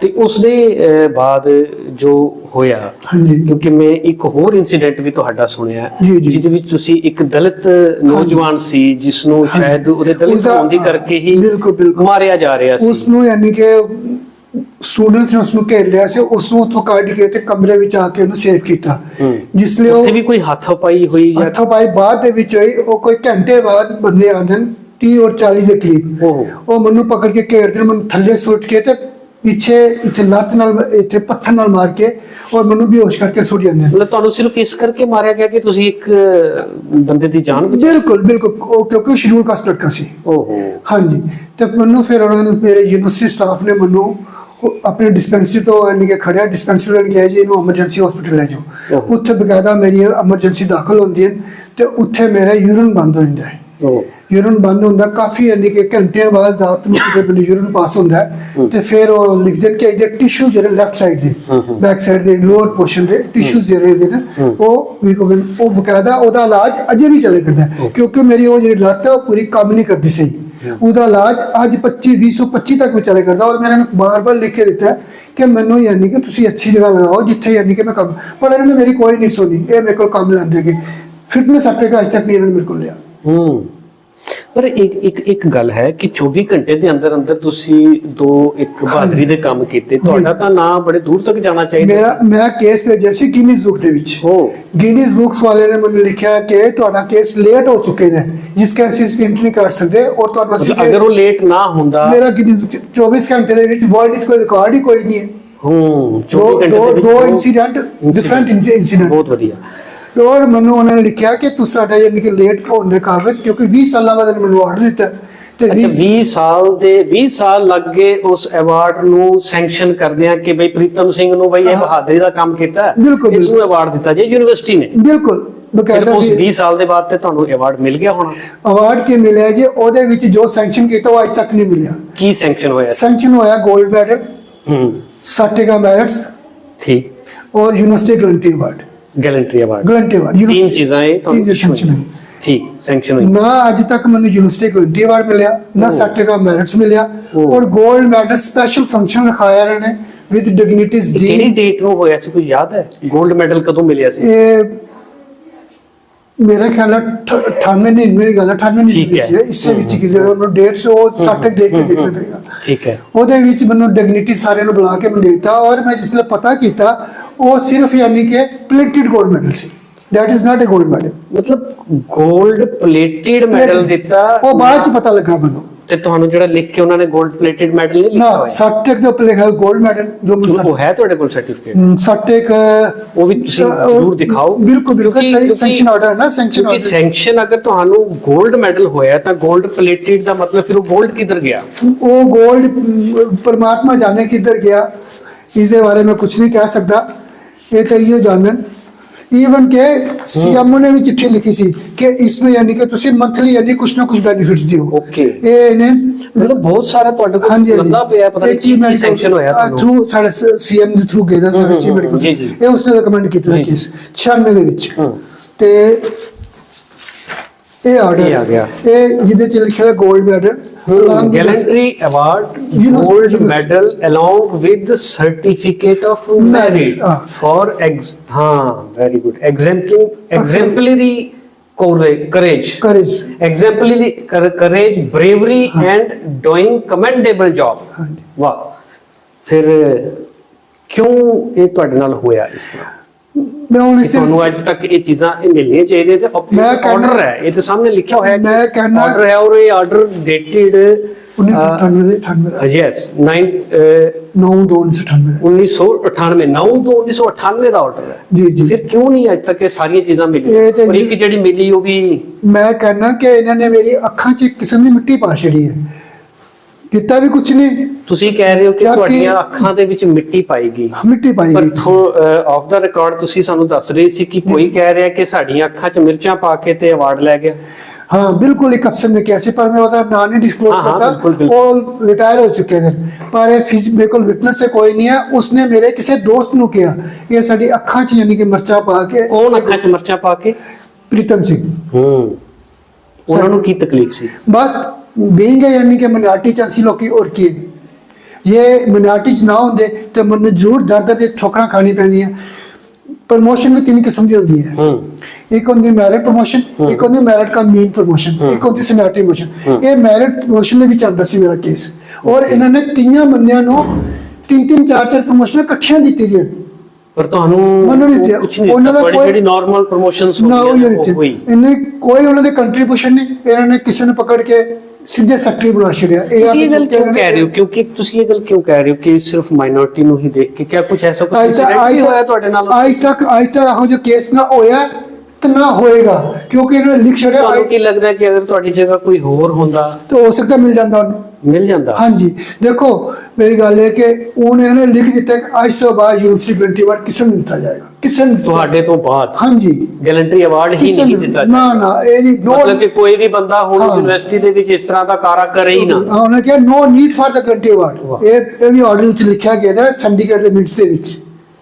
ਤੇ ਉਸ ਦੇ ਬਾਅਦ ਜੋ ਹੋਇਆ ਕਿਉਂਕਿ ਮੈਂ ਇੱਕ ਹੋਰ ਇਨਸੀਡੈਂਟ ਵੀ ਤੁਹਾਡਾ ਸੁਣਿਆ। ਜਿਹਦੇ ਵਿੱਚ ਤੁਸੀਂ ਇੱਕ ਦਲਿਤ ਨੌਜਵਾਨ ਸੀ ਜਿਸ ਨੂੰ। ਸ਼ਾਇਦ ਉਹਦੇ ਦਲਿਤ ਹੋਣ ਦੀ ਕਰਕੇ ਹੀ ਬਿਲਕੁਲ, ਬਿਲਕੁਲ। ਮਾਰਿਆ ਜਾ ਰਿਹਾ ਸੀ ਉਸ ਨੂੰ ਯਾਨੀ ਕਿ ਸਟੂਡੈਂਟਸ ਨੇ ਉਸ ਨੂੰ ਘੇਰ ਲਿਆ ਸੀ ਉਸ ਨੂੰ ਉੱਥੋਂ ਕੱਢ ਕੇ ਤੇ ਕਮਰੇ ਵਿੱਚ ਆ ਕੇ ਉਹਨੂੰ ਸੇਵ ਕੀਤਾ। ਜਿਸ ਲਈ ਉਹ ਉੱਥੇ ਵੀ ਕੋਈ ਹੱਥ ਪਾਈ ਹੋਈ ਜਾਂ ਹੱਥੋਂ ਪਾਈ ਬਾਅਦ ਦੇ ਵਿੱਚ ਹੋਈ ਉਹ ਕੋਈ ਘੰਟੇ ਬਾਅਦ ਬੰਦੇ ਆਉਂਦੇ ਨੇ 30 ਔਰ 40 ਦੇ ਕਰੀਬ ਉਹ ਮੈਨੂੰ ਪਕੜ ਕੇ ਘੇਰਦੇ ਮੈਨੂੰ ਥੱਲੇ ਸੁੱਟ ਕੇ ਤੇ ਪਿੱਛੇ ਇੱਥੇ ਲੱਤ ਨਾਲ ਇੱਥੇ ਪੱਥਰ ਨਾਲ ਮਾਰ ਕੇ ਔਰ ਮੈਨੂੰ ਬੇਹੋਸ਼ ਕਰਕੇ ਸੁੱਟ ਜਾਂਦੇ ਨੇ। ਮਤਲਬ ਤੁਹਾਨੂੰ ਸਿਰਫ ਇਸ ਕਰਕੇ ਮਾਰਿਆ ਗਿਆ ਕਿ ਤੁਸੀਂ ਇੱਕ ਬੰਦੇ ਦੀ ਜਾਨ ਬਚਾਈ? ਬਿਲਕੁਲ ਬਿਲਕੁਲ। ਉਹ ਕਿਉਂਕਿ ਉਹ ਸ਼ਡਿਊਲ ਕਾਸਟ ਲੜਕਾ ਸੀ। ਓਹੋ। ਹਾਂਜੀ। ਤੇ ਮੈਨੂੰ ਫਿਰ ਉਹਨਾਂ ਨੇ ਮੇਰੇ ਯੂਨੀਵਰਸਿਟੀ ਸਟਾਫ ਨੇ ਮੈਨੂੰ ਆਪਣੇ ਡਿਸਪੈਂਸਰੀ ਤੋਂ ਯਾਨੀ ਕਿ ਖੜਿਆ ਡਿਸਪੈਂਸਰੀ ਵਾਲੇ ਕਿਹਾ ਜੀ ਇਹਨੂੰ ਐਮਰਜੈਂਸੀ ਹਸਪੀਟਲ ਲੈ ਜਾਓ। ਉੱਥੇ ਬਕਾਇਦਾ ਮੇਰੀ ਐਮਰਜੈਂਸੀ ਦਾਖਲ ਹੁੰਦੀ ਹੈ ਤੇ ਉੱਥੇ ਮੇਰਾ ਯੂਰਿਨ ਬੰਦ ਹੋ ਜਾਂਦਾ ਹੈ। ਓਹ। ਯੂਰਿਨ ਬੰਦ ਹੁੰਦਾ ਕਾਫੀ ਯਾਨੀ ਕਿ ਘੰਟਿਆਂ ਬਾਅਦ ਰਾਤ ਨੂੰ ਕਿਤੇ ਯੂਰਿਨ ਪਾਸ ਹੁੰਦਾ ਤੇ ਫਿਰ ਉਹ ਲਿਖਦੇ ਨੇ ਕਿ ਇਹਦੇ ਟਿਸ਼ੂ ਜਿਹੜੇ ਲੈਫਟ ਸਾਈਡ ਦੇ। ਬੈਕ ਸਾਈਡ ਦੇ ਲੋਅਰ ਪੋਰਸ਼ਨ ਦੇ ਟਿਸ਼ੂ ਜਿਹੜੇ ਇਹਦੇ ਨੇ ਉਹ ਵੀ ਕੋਈ ਉਹ ਬਕਾਇਦਾ ਉਹਦਾ ਇਲਾਜ ਅਜੇ ਵੀ ਚੱਲੇ ਕਰਦਾ। ਕਿਉਂਕਿ ਮੇਰੀ ਉਹ ਜਿਹੜੀ ਲੱਤ ਹੈ ਉਹ ਪੂਰੀ ਕੰਮ ਨਹੀਂ ਕਰਦੀ ਸਹੀ। ਉਹਦਾ ਇਲਾਜ ਅੱਜ 25 2025 ਤੱਕ ਵੀ ਚੱਲੇ ਕਰਦਾ ਔਰ ਮੇਰੇ ਨੇ ਬਾਰ-ਬਾਰ ਲਿਖ ਕੇ ਦਿੱਤਾ ਕਿ ਮੈਨੂੰ ਯਾਨੀ ਕਿ ਤੁਸੀਂ ਅੱਛੀ ਜਗ੍ਹਾ ਲਗਾਓ ਜਿੱਥੇ ਯਾਨੀ ਕਿ ਮੈਂ ਕੰਮ ਪਰ ਇਹਨਾਂ ਨੇ ਮੇਰੀ ਕੋਈ ਨਹੀਂ ਸੁਣੀ ਇਹ ਮੇਰੇ ਕੋਲ ਕੰਮ ਲੈਂਦੇਗੇ ਫਿਟਨੈਸ ਸਰਟੀਫਿਕੇਟ ਅੱਜ ਤੱਕ ਨਹੀਂ ਇਹਨਾਂ ਨੇ ਮੇਰੇ ਕੋਲ ਲਿਆ। ਹੂੰ। ਪਰ ਇੱਕ ਇੱਕ ਇੱਕ ਗੱਲ ਹੈ ਕਿ 24 ਘੰਟੇ ਦੇ ਅੰਦਰ ਅੰਦਰ ਤੁਸੀਂ ਦੋ ਇੱਕ ਬਹਾਦਰੀ ਦੇ ਕੰਮ ਕੀਤੇ ਤੁਹਾਡਾ ਤਾਂ ਨਾਂ ਬੜੇ ਦੂਰ ਤੱਕ ਜਾਣਾ ਚਾਹੀਦਾ। ਮੇਰਾ ਮੈਂ ਕੇਸ ਭੇਜਿਆ ਸੀ ਗਿਨੀਜ਼ ਬੁੱਕ ਦੇ ਵਿੱਚ। ਹੋ। ਗਿਨੀਜ਼ ਬੁੱਕਸ ਵਾਲੇ ਨੇ ਮੈਨੂੰ ਲਿਖਿਆ ਕਿ ਤੁਹਾਡਾ ਕੇਸ ਲੇਟ ਹੋ ਚੁੱਕੇ ਨੇ ਜਿਸ ਕਰਕੇ ਅਸੀਂ ਪ੍ਰਿੰਟ ਨਹੀਂ ਕਰ ਸਕਦੇ ਔਰ ਅਸੀਂ ਮਤਲਬ ਅਗਰ ਉਹ ਲੇਟ ਨਾ ਹੁੰਦਾ ਮੇਰਾ ਗਿਨੀਜ਼ 24 ਘੰਟੇ ਦੇ ਵਿੱਚ ਵਰਲਡ ਵਿੱਚ ਕੋਈ ਰਿਕਾਰਡ ਹੀ ਕੋਈ ਨਹੀਂ ਹੈ। ਹੂੰ 24 ਦੋ ਘੰਟੇ ਦੋ ਵਿੱਚ ਦੋ ਦੋ ਇਨਸੀਡੈਂਟ ਡਿਫਰੈਂਟ ਇਨਸੀਡੈਂਟ ਬਹੁਤ ਵਧੀਆ। ਔਰ ਮੈਨੂੰ ਉਹਨਾਂ ਨੇ ਲਿਖਿਆ ਕਿ ਤੂੰ ਸਾਡਾ ਯਾਨੀ ਕਿ ਲੇਟ ਹੋਣ ਦੇ ਕਾਗਜ਼ ਕਿਉਂਕਿ 20 ਸਾਲਾਂ ਬਾਅਦ ਮੈਨੂੰ ਅਵਾਰਡ ਦਿੱਤਾ। ਤੇ 20 ਸਾਲ ਦੇ 20 ਸਾਲ ਲੱਗ ਗਏ ਉਸ ਅਵਾਰਡ ਨੂੰ ਸੈਂਕਸ਼ਨ ਕਰਦੇ ਆ ਕਿ ਬਈ ਪ੍ਰੀਤਮ ਸਿੰਘ ਨੂੰ ਬਈ ਇਹ ਬਹਾਦਰੀ ਦਾ ਕੰਮ ਕੀਤਾ। ਇਸ ਨੂੰ ਅਵਾਰਡ ਦਿੱਤਾ ਜੇ ਯੂਨੀਵਰਸਿਟੀ ਨੇ। ਬਿਲਕੁਲ ਬਕਾਇਦਾ ਉਸ 20 ਸਾਲ ਦੇ ਬਾਅਦ ਤੇ ਤੁਹਾਨੂੰ ਅਵਾਰਡ ਮਿਲ ਗਿਆ ਹੋਣਾ। ਅਵਾਰਡ ਕਿ ਮਿਲਿਆ ਜੀ? ਉਹਦੇ ਵਿੱਚ ਜੋ ਸੈਂਕਸ਼ਨ ਕੀਤਾ ਉਹ ਅਜੇ ਤੱਕ ਨਹੀਂ ਮਿਲਿਆ। ਕੀ ਸੈਂਕਸ਼ਨ ਹੋਇਆ? ਸੈਂਕਸ਼ਨ ਹੋਇਆ 골ਡ ਮੈਡਲ ਹੂੰ। 60 ਦਾ ਮੈਰਿਟਸ ਠੀਕ। ਔਰ university gallantry award gallantry award gallantry ਵਾਰ ਤਿੰਨ ਚੀਜ਼ਾਂ ਇਹ ਤੁਹਾਨੂੰ ਸੈਂਕਸ਼ਨ ਹੋਈ ਠੀਕ ਸੈਂਕਸ਼ਨ ਹੋਈ। ਨਾ ਅੱਜ ਤੱਕ ਮੈਨੂੰ ਯੂਨੀਵਰਸਿਟੀ ਗਲੰਟੀ ਅਵਾਰਡ ਮਿਲਿਆ ਨਾ ਸਰਟੀਫਿਕੇਟ ਆਫ ਮੈਰਿਟਸ ਮਿਲਿਆ। ਔਰ ਗੋਲਡ ਮੈਡਲ ਸਪੈਸ਼ਲ ਫੰਕਸ਼ਨ ਰਖਾਇਆ ਇਹਨਾਂ ਨੇ ਵਿਦ ਡਿਗਨਿਟੀਜ਼ ਕਿਹੜੀ ਡੇਟ ਨੂੰ ਹੋਇਆ ਸੀ ਕੋਈ ਯਾਦ ਹੈ? 골ਡ ਮੈਡਲ ਕਦੋਂ ਮਿਲਿਆ ਸੀ? ਇਹ ਮੇਰਾ ਖਿਆਲ ਹੈ 98 99 ਦੀ ਗੱਲ ਹੈ 98 99 ਦੀ ਸੀ ਇਸ ਵਿੱਚ ਕਿ ਉਹਨੂੰ 150 ਉਹ ਸੱਟ ਦੇ ਕੇ ਦੇਖਣਾ ਪਏਗਾ ਠੀਕ ਹੈ ਉਹਦੇ ਵਿੱਚ ਮੈਨੂੰ ਡਿਗਨਿਟੀ ਸਾਰਿਆਂ ਨੂੰ ਬੁਲਾ ਕੇ ਮੈਂ ਦੇਖਤਾ ਔਰ ਮੈਂ ਜਿਸ ਲਈ ਪਤਾ ਕੀਤਾ ਉਹ ਸਿਰਫ ਯਾਨੀ ਕਿ ਪਲੇਟਡ 골ਡ ਮੈਡਲ ਸੀ। ਦੈਟ ਇਜ਼ ਨਾਟ ਅ 골ਡ ਮੈਡਲ ਮਤਲਬ 골ਡ ਪਲੇਟਡ ਮੈਡਲ ਦਿੱਤਾ। ਉਹ ਬਾਅਦ ਚ ਪਤਾ ਲੱਗਾ ਮੈਨੂੰ। ਤੇ ਤੁਹਾਨੂੰ ਜਿਹੜਾ ਲਿਖ ਕੇ ਉਹਨਾਂ ਨੇ 골ਡ ਪਲੇਟਡ ਮੈਡਲ ਨਹੀਂ ਲਿਖਿਆ ਨਾ ਸਰਟੇਕ ਦੇ ਉੱਪਰ ਲਿਖਿਆ 골ਡ ਮੈਡਲ ਜੋ ਮੈਨੂੰ ਉਹ ਹੈ ਤੁਹਾਡੇ ਕੋਲ ਸਰਟੀਫਿਕੇਟ ਸਰਟੇਕ ਉਹ ਵੀ ਤੁਸੀਂ ਜ਼ਰੂਰ ਦਿਖਾਓ। ਬਿਲਕੁਲ ਬਿਲਕੁਲ ਸਹੀ ਸੈਂਕਸ਼ਨ ਆਰਡਰ ਹੈ ਨਾ ਸੈਂਕਸ਼ਨ ਆਰਡਰ ਸੈਂਕਸ਼ਨ ਅਗਰ ਤੁਹਾਨੂੰ 골ਡ ਮੈਡਲ ਹੋਇਆ ਤਾਂ 골ਡ ਪਲੇਟਡ ਦਾ ਮਤਲਬ ਫਿਰ ਉਹ 골ਡ ਕਿੱਧਰ ਗਿਆ? ਉਹ 골ਡ ਪਰਮਾਤਮਾ ਜਾਣੇ ਕਿੱਧਰ ਗਿਆ ਇਸ ਦੇ ਬਾਰੇ ਮੈਂ ਕੁਝ ਨਹੀਂ ਕਹਿ ਸਕਦਾ। ਇਹ ਤਾਂ ਇਹੋ ਜਾਣਨ। ਈਵਨ ਕਿ ਸੀਐਮਓ ਨੇ ਵੀ ਚਿੱਠੀ ਲਿਖੀ ਸੀ ਕਿ ਇਸ ਨੂੰ ਯਾਨੀ ਕਿ ਤੁਸੀਂ ਮੰਥਲੀ ਯਾਨੀ ਕੁਛ ਨਾ ਕੁਛ ਬੈਨੀਫਿਟਸ ਦਿਓ। ਓਕੇ ਇਹ ਨੇ ਮਤਲਬ ਬਹੁਤ ਸਾਰਾ ਤੁਹਾਡੇ ਕੋਲ ਲੱਭਾ ਪਿਆ ਪਤਾ ਨਹੀਂ ਕੀ ਸੈਂਕਸ਼ਨ ਹੋਇਆ ਤੁਹਾਨੂੰ। ਥਰੂ ਸਾਡੇ ਸੀਐਮ ਦੇ ਥਰੂ ਗਏ ਸਾਡੇ ਚੀਫ ਮੈਡੀਕਲ ਇਹ ਉਸਨੇ ਰეკਮੈਂਡ ਕੀਤਾ ਸੀ ਕੇਸ 96 ਦੇ ਵਿੱਚ। ਤੇ ਇਹ ਆਰਡਰ ਆ ਗਿਆ। ਇਹ ਜਿਹਦੇ ਚ ਲਿਖਿਆ ਹੈ 골ਡ medal gallantry award University- gold University. medal along with the certificate of Merit, merit ah. for ex हाँ very good exemplary exemplary courage courage courage exemplary cour- courage bravery and doing commendable job ਹਾਂਜੀ ਵਾਹ ਫਿਰ ਕਿਉਂ ਇਹ ਤੁਹਾਡੇ ਨਾਲ ਹੋਇਆ ਇਸ ਤਰ੍ਹਾਂ ਮੈਂ ਹੁਣ ਇਸੇ ਤੁਹਾਨੂੰ ਅੱਜ ਤੱਕ ਇਹ ਚੀਜ਼ਾਂ ਇਹ ਮਿਲਣੀਆਂ ਚਾਹੀਦੀਆਂ ਤੇ ਆਰਡਰ ਹੈ। ਇਹ ਤੇ ਸਾਹਮਣੇ ਲਿਖਿਆ ਹੋਇਆ ਮੈਂ ਕਹਿਣਾ- ਆਰਡਰ ਹੈ ਔਰ ਇਹ ਆਰਡਰ ਡੇਟਡ 1998 ਦੇ 98 ਦਾ। ਯੈਸ 9 9 2 1998 ਦਾ। 1998 9 ਤੋਂ 1998 ਦਾ ਆਰਡਰ ਹੈ। ਜੀ ਜੀ। ਫਿਰ ਕਿਉਂ ਨਹੀਂ ਅੱਜ ਤੱਕ ਇਹ ਸਾਰੀਆਂ ਚੀਜ਼ਾਂ ਮਿਲੀਆਂ? ਔਰ ਇੱਕ ਜਿਹੜੀ ਮਿਲੀ ਉਹ ਵੀ ਮੈਂ ਕਹਿਣਾ ਕਿ ਇਹਨਾਂ ਨੇ ਮੇਰੀ ਅੱਖਾਂ 'ਚ ਇੱਕ ਕਿਸਮ ਦੀ ਮਿੱਟੀ ਪਾ ਛੜੀ ਹੈ। ਦਿੱਤਾ ਵੀ ਕੁਝ ਨਹੀਂ। ਤੁਸੀਂ ਕਹਿ ਰਹੇ ਹੋ ਕਿ ਤੁਹਾਡੀਆਂ ਅੱਖਾਂ ਦੇ ਵਿੱਚ ਮਿੱਟੀ ਪਾਈ ਗਈ। ਮਿੱਟੀ ਪਾਈ ਪਰ ਗਈ ਆਫ ਦਾ ਰਿਕਾਰਡ ਤੁਸੀਂ ਸਾਨੂੰ ਦੱਸ ਰਹੇ ਸੀ ਕਿ ਕੋਈ ਕਹਿ ਰਿਹਾ ਕਿ ਸਾਡੀਆਂ ਅੱਖਾਂ 'ਚ ਮਿਰਚਾਂ ਪਾ ਕੇ ਤੇ ਅਵਾਰਡ ਲੈ ਗਿਆ। ਹਾਂ ਬਿਲਕੁਲ ਇੱਕ ਅਫਸਰ ਨੇ ਕਿਹਾ ਸੀ ਪਰ ਮੈਂ ਉਹਦਾ ਨਾਂ ਨਹੀਂ ਡਿਸਕਲੋਜ਼ ਹਾਂ, ਹਾਂ, ਕਰਦਾ। ਉਹ ਰਿਟਾਇਰ ਹੋ ਚੁੱਕੇ ਨੇ। ਪਰ ਇਹ ਫਿਜ਼ ਮੇਰੇ ਕੋਲ ਵਿਟਨੈਸ ਤੇ ਕੋਈ ਨਹੀਂ ਹੈ। ਉਸਨੇ ਮੇਰੇ ਕਿਸੇ ਦੋਸਤ ਨੂੰ ਕਿਹਾ ਇਹ ਸਾਡੀ ਅੱਖਾਂ 'ਚ ਯਾਨੀ ਕਿ ਮਿਰਚਾਂ ਪਾ ਕੇ ਕੌਣ ਅੱਖਾਂ 'ਚ ਮਿਰਚਾਂ ਪਾ ਕੇ? ਪ੍ਰੀਤਮ ਸਿੰਘ। ਹੂੰ। ਉਹਨਾਂ ਨੂੰ ਕੀ ਤਕਲੀਫ ਸੀ? ਬਸ ਬੀਇੰਗ ਯਾਨੀ ਕਿ ਮਿਨਾਰਟੀ ਚ ਅਸੀਂ ਲੋਕੀ ਔਰ ਕੀ ਹੈ? ਜੇ? ਮਿਨਾਰਟੀ ਚ ਨਾ ਹੁੰਦੇ ਤੇ ਮੈਨੂੰ ਜ਼ਰੂਰ ਦਰ ਦਰ ਦੇ ਠੋਕਰਾਂ ਖਾਣੀ ਪੈਂਦੀਆਂ। ਪ੍ਰਮੋਸ਼ਨ ਵੀ ਤਿੰਨ ਕਿਸਮ ਦੀ ਹੁੰਦੀ ਹੈ। ਇੱਕ ਹੁੰਦੀ ਮੈਰਿਟ ਪ੍ਰਮੋਸ਼ਨ ਇੱਕ ਹੁੰਦੀ ਮੈਰਿਟ ਕਮ ਮੀਨ ਪ੍ਰਮੋਸ਼ਨ ਇੱਕ ਹੁੰਦੀ ਸੈਨੇਟਰੀ ਪ੍ਰਮੋਸ਼ਨ ਇਹ ਮੈਰਿਟ ਪ੍ਰਮੋਸ਼ਨ ਦੇ ਵਿੱਚ ਆਉਂਦਾ ਸੀ ਮੇਰਾ ਕੇਸ ਔਰ ਇਹਨਾਂ ਨੇ ਤਿੰਨਾਂ ਬੰਦਿਆਂ ਨੂੰ ਤਿੰਨ ਤਿੰਨ ਚਾਰ ਚਾਰ ਪ੍ਰਮੋਸ਼ਨਾਂ ਇਕੱਠੀਆਂ ਦਿੱਤੀ ਦੀਆਂ ਪਰ ਤੁਹਾਨੂੰ ਮੈਨੂੰ ਨਹੀਂ ਦਿੱਤੀਆਂ। ਉਹਨਾਂ ਦਾ ਕੋਈ- ਜਿਹੜੀ ਨਾਰਮਲ ਪ੍ਰੋਮੋਸ਼ਨਸ ਨਾ ਉਹ ਹੋਈ। ਦਿੱਤੇ ਇਹਨੇ ਕੋਈ ਉਹਨਾਂ ਦੇ ਕੰਟਰੀਬਿਊਸ਼ਨ ਨਹੀਂ। ਇਹਨਾਂ ਨੇ ਕਿਸੇ ਨੂੰ ਪਕੜ ਕੇ ਸਿੱਧੇ ਸੈਕਟਰੀ ਬਣਾ ਛੜਿਆ ਇਹ ਤੁਸੀਂ ਇਹ ਗੱਲ ਕਿਉਂ ਕਹਿ ਰਹੇ ਹੋ? ਕਿਉਂਕਿ ਤੁਸੀਂ ਇਹ ਗੱਲ ਕਿਉਂ ਕਹਿ ਰਹੇ ਹੋ ਕਿ ਸਿਰਫ ਮਾਈਨੋਰਿਟੀ ਨੂੰ ਹੀ ਦੇਖ ਕੇ ਕਿਆ ਕੁਝ ਐਸਾ ਕੁਝ ਹੋਇਆ ਤੁਹਾਡੇ ਨਾਲ? ਅੱਜ ਤੱਕ ਅੱਜ ਤੱਕ ਇਹੋ ਜਿਹਾ ਕੇਸ ਨਾ ਹੋਇਆ ਨਾ ਹੋਏਗਾ। ਕਿਉਂਕਿ ਇਹਨਾਂ ਨੇ ਲਿਖ ਛੜਿਆ ਤੁਹਾਨੂੰ ਕੀ ਲੱਗਦਾ ਕਿ ਅਗਰ ਤੁਹਾਡੀ ਜਗ੍ਹਾ ਕੋਈ ਹੋਰ ਹੁੰਦਾ? ਤਾਂ ਹੋ ਸਕਦਾ ਮਿਲ ਜਾਂਦਾ ਉਹਨੂੰ। ਮਿਲ ਜਾਂਦਾ। ਹਾਂਜੀ। ਦੇਖੋ ਮੇਰੀ ਗੱਲ ਇਹ ਕਿ ਇਹਨਾਂ ਨੇ ਲਿਖ ਦਿੱਤਾ ਕਿ ਅੱਜ ਤੋਂ ਬਾਅਦ ਯੂਨੀਵਰਸਿਟੀ ਗਰੰਟੀ ਅਵਾਰਡ ਕਿਸੇ ਨੂੰ ਨਹੀਂ ਦਿੱਤਾ ਜਾਏਗਾ? ਕਿਸੇ ਨੂੰ ਨਹੀਂ ਦਿੱਤਾ। ਤੁਹਾਡੇ ਤੋਂ ਬਾਅਦ। ਹਾਂਜੀ। ਗੈਲੰਟਰੀ ਅਵਾਰਡ ਹੀ ਨਹੀਂ ਨੂੰ ਦਿੱਤਾ ਨਾ। ਨਾ ਇਹ ਨਹੀਂ no- ਮਤਲਬ ਕਿ ਕੋਈ ਵੀ ਬੰਦਾ ਹੁਣ। ਯੂਨੀਵਰਸਿਟੀ ਦੇ ਵਿੱਚ ਇਸ ਤਰ੍ਹਾਂ ਦਾ ਕਾਰਾ ਕਰੇ ਹੀ ਨਾ। ਉਹਨੇ ਕਿਹਾ ਨੋ ਨੀਡ ਫਾਰ ਦ ਵਾਹ। ਅਵਾਰਡ ਇਹ ਇਹ ਵੀ ਆਰਡਰ ਵਿੱਚ ਲਿਖਿਆ ਗਿਆ ਹੈ ਸੰਡੀਗੜ੍ਹ ਦੇ ਮਿੰਟਸ ਦੇ ਵਿੱਚ।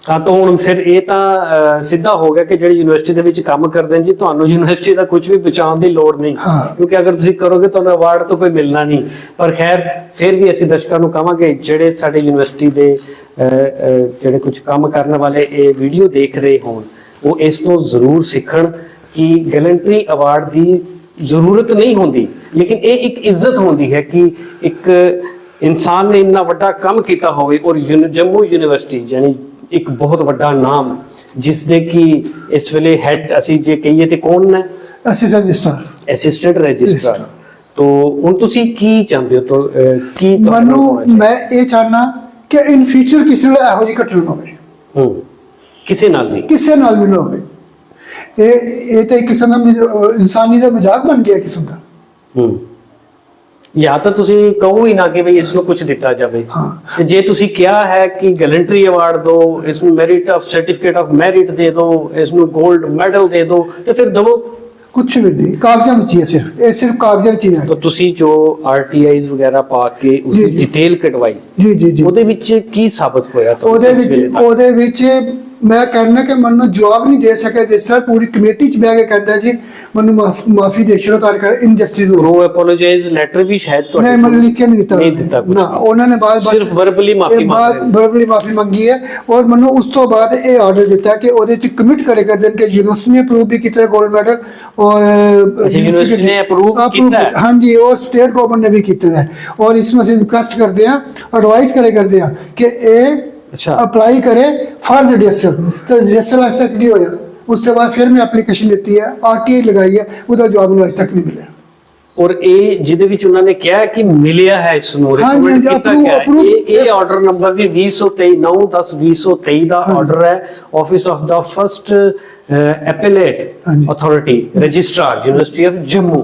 ਹਾਂ ਤਾਂ ਹੁਣ ਫਿਰ ਇਹ ਤਾਂ ਸਿੱਧਾ ਹੋ ਗਿਆ ਕਿ ਜਿਹੜੀ ਯੂਨੀਵਰਸਿਟੀ ਦੇ ਵਿੱਚ ਕੰਮ ਕਰਦੇ ਨੇ ਜੀ ਤੁਹਾਨੂੰ ਯੂਨੀਵਰਸਿਟੀ ਦਾ ਕੁਝ ਵੀ ਬਚਾਉਣ ਦੀ ਲੋੜ ਨਹੀਂ। ਕਿਉਂਕਿ ਅਗਰ ਤੁਸੀਂ ਕਰੋਗੇ ਤੁਹਾਨੂੰ ਅਵਾਰਡ ਤੋਂ ਕੋਈ ਮਿਲਣਾ ਨਹੀਂ। ਪਰ ਖੈਰ ਫਿਰ ਵੀ ਅਸੀਂ ਦਰਸ਼ਕਾਂ ਨੂੰ ਕਹਾਂਗੇ ਜਿਹੜੇ ਸਾਡੇ ਯੂਨੀਵਰਸਿਟੀ ਦੇ ਜਿਹੜੇ ਕੁਝ ਕੰਮ ਕਰਨ ਵਾਲੇ ਇਹ ਵੀਡੀਓ ਦੇਖ ਰਹੇ ਹੋਣ ਉਹ ਇਸ ਤੋਂ ਜ਼ਰੂਰ ਸਿੱਖਣ ਕਿ ਗੈਲੰਟਰੀ ਅਵਾਰਡ ਦੀ ਜ਼ਰੂਰਤ ਨਹੀਂ ਹੁੰਦੀ। ਲੇਕਿਨ ਇਹ ਇੱਕ ਇੱਜ਼ਤ ਹੁੰਦੀ ਹੈ ਕਿ ਇੱਕ ਇਨਸਾਨ ਨੇ ਇੰਨਾ ਵੱਡਾ ਕੰਮ ਕੀਤਾ ਹੋਵੇ ਔਰ ਜੰਮੂ ਯੂਨੀਵਰਸਿਟੀ ਯਾਨੀ ਇੱਕ ਬਹੁਤ ਵੱਡਾ ਨਾਮ ਜਿਸ ਦੇ ਕਿ ਇਸ ਵੇਲੇ ਹੈਡ ਅਸੀਂ ਜੇ ਕਹੀਏ ਤੇ ਕੌਣ ਨੇ? Assistant register assistant register. ਤੋ ਹੁਣ ਤੁਸੀਂ ਕੀ ਚਾਹੁੰਦੇ ਹੋ? ਤੋ ਕੀ ਚਾਹੀਦਾ? ਮੈਂ ਇਹ ਚਾਹਨਾ ਕਿ ਇਨ ਫਿਊਚਰ ਕਿਸੇ ਨਾਲ ਇਹੋ ਜਿਹੀ ਘਟਨਾ ਨਾ ਹੋਵੇ। ਹੂੰ ਕਿਸੇ ਨਾਲ ਨਹੀਂ? ਕਿਸੇ ਨਾਲ ਵੀ ਨਾ ਹੋਵੇ। ਇਹ ਇਹ ਤਾਂ ਇੱਕ ਕਿਸਮ ਦਾ ਇਨਸਾਨੀ ਦਾ ਮਜ਼ਾਕ ਬਣ ਗਿਆ ਕਿਸਮ ਦਾ। ਹੂੰ। ਜਾਂ ਤਾਂ ਤੁਸੀਂ ਕਹੋ ਹੀ ਨਾ ਕਿ ਭਈ ਇਸ ਨੂੰ ਕੁਝ ਦਿੱਤਾ ਜਾਵੇ। ਤੇ ਜੇ ਤੁਸੀਂ ਕਿਹਾ ਹੈ ਕਿ ਗੈਲੰਟਰੀ ਅਵਾਰਡ ਦਿਓ ਇਸ ਨੂੰ merit of certificate of merit ਦੇ ਦਿਓ ਇਸ ਨੂੰ 골ਡ ਮੈਡਲ ਦੇ ਦਿਓ ਤੇ ਫਿਰ ਦਵੋ ਕੁਝ ਵੀ ਨਹੀਂ ਕਾਗਜ਼ਾਂ ਵਿੱਚ ਹੀ ਹੈ ਸਿਰਫ ਇਹ ਸਿਰਫ ਕਾਗਜ਼ਾਂ ਵਿੱਚ ਹੀ ਹੈ ਤਾਂ ਤੁਸੀਂ ਜੋ ਆਰਟੀਆਈਜ਼ ਵਗੈਰਾ ਪਾ ਕੇ ਉਸ ਦੀ। ਡਿਟੇਲ ਕਢਵਾਈ ਜੀ ਜੀ ਜੀ ਉਹਦੇ ਵਿੱਚ ਕੀ ਸਾਬਤ ਹੋਇਆ ਉਹਦੇ ਵਿੱਚ? ਉਹਦੇ ਵਿੱਚ ਮੈਂ ਕਹਿਣਾ ਕਿ ਮੈਨੂੰ ਜਵਾਬ ਨਹੀਂ ਦੇ ਸਕਿਆ ਜਿਸ ਤਰ੍ਹਾਂ ਪੂਰੀ ਕਮੇਟੀ ਚ ਬਹਿ ਕੇ ਕਹਿੰਦਾ ਜੀ ਮੈਨੂੰ ਮਾਫੀ ਦੇ ਛੜੋ ਤੁਹਾਡੇ ਕਰ ਇਨਜਸਟਿਸ ਹੋ ਪ੍ਰੋ ਅਪੋਲੋਜਾਈਜ਼ ਲੈਟਰ ਵੀ ਸ਼ਾਇਦ ਤੁਹਾਡੇ ਨਹੀਂ ਮੈਨੂੰ ਲਿਖ ਕੇ ਨਹੀਂ ਦਿੱਤਾ ਨਹੀਂ ਨਾ। ਉਹਨਾਂ ਨੇ ਬਾਅਦ ਸਿਰਫ verbally ਮਾਫ਼ੀ ਮੰਗ ਨੇ। ਵਰਬਲੀ ਮਾਫੀ ਮੰਗੀ ਹੈ ਔਰ ਮੈਨੂੰ ਉਸ ਤੋਂ ਬਾਅਦ ਇਹ ਆਰਡਰ ਦਿੱਤਾ ਕਿ ਉਹਦੇ ਚ ਕਮਿਟ ਕਰੇ ਕਰਦੇ ਨੇ ਕਿ ਯੂਨੀਵਰਸਿਟੀ ਨੇ ਅਪਰੂਵ ਵੀ ਕੀਤਾ 골ਡ ਮੈਡਲ ਔਰ ਯੂਨੀਵਰਸਿਟੀ ਨੇ approve ਕੀਤਾ? ਹਾਂਜੀ ਔਰ ਸਟੇਟ ਗਵਰਨਮੈਂਟ ਨੇ ਵੀ ਕੀਤਾ ਹੈ ਔਰ ਇਸ ਨੂੰ ਅਸੀਂ ਰਿਕਵੈਸਟ ਕਰਦੇ ਹਾਂ ਐਡਵਾਈਸ ਕਰੇ ਕਰਦੇ ਹਾਂ ਕਿ ਇਹ ਅੱਛਾ। ਅਪਲਾਈ ਕਰੇ ਫॉर ਰਜਿਸਟਰ ਤਾਂ ਰਜਿਸਟਰ ਅੱਜ ਤੱਕ ਨਹੀਂ ਹੋਇਆ ਉਸ ਤੋਂ ਬਾਅਦ ਫਿਰ ਮੈਂ ਐਪਲੀਕੇਸ਼ਨ ਦਿੱਤੀ ਹੈ ਆਰਟੀਆਈ ਲਗਾਈ ਹੈ ਉਹਦਾ ਜਵਾਬ ਮੈਨੂੰ ਅੱਜ ਤੱਕ ਨਹੀਂ ਮਿਲਿਆ ਔਰ ਇਹ ਜਿਹਦੇ ਵਿੱਚ ਉਹਨਾਂ ਨੇ ਕਿਹਾ ਕਿ ਮਿਲਿਆ ਹੈ ਇਸ ਨੂੰ ਹਾਂਜੀ, ਕੀਤਾ ਗਿਆ ਹੈ। ਇਹ ਇਹ ਆਰਡਰ ਨੰਬਰ ਵੀ 2023 9 10 2023 ਦਾ। ਆਰਡਰ ਹੈ office of the first appellate. Authority registrar university of Jammu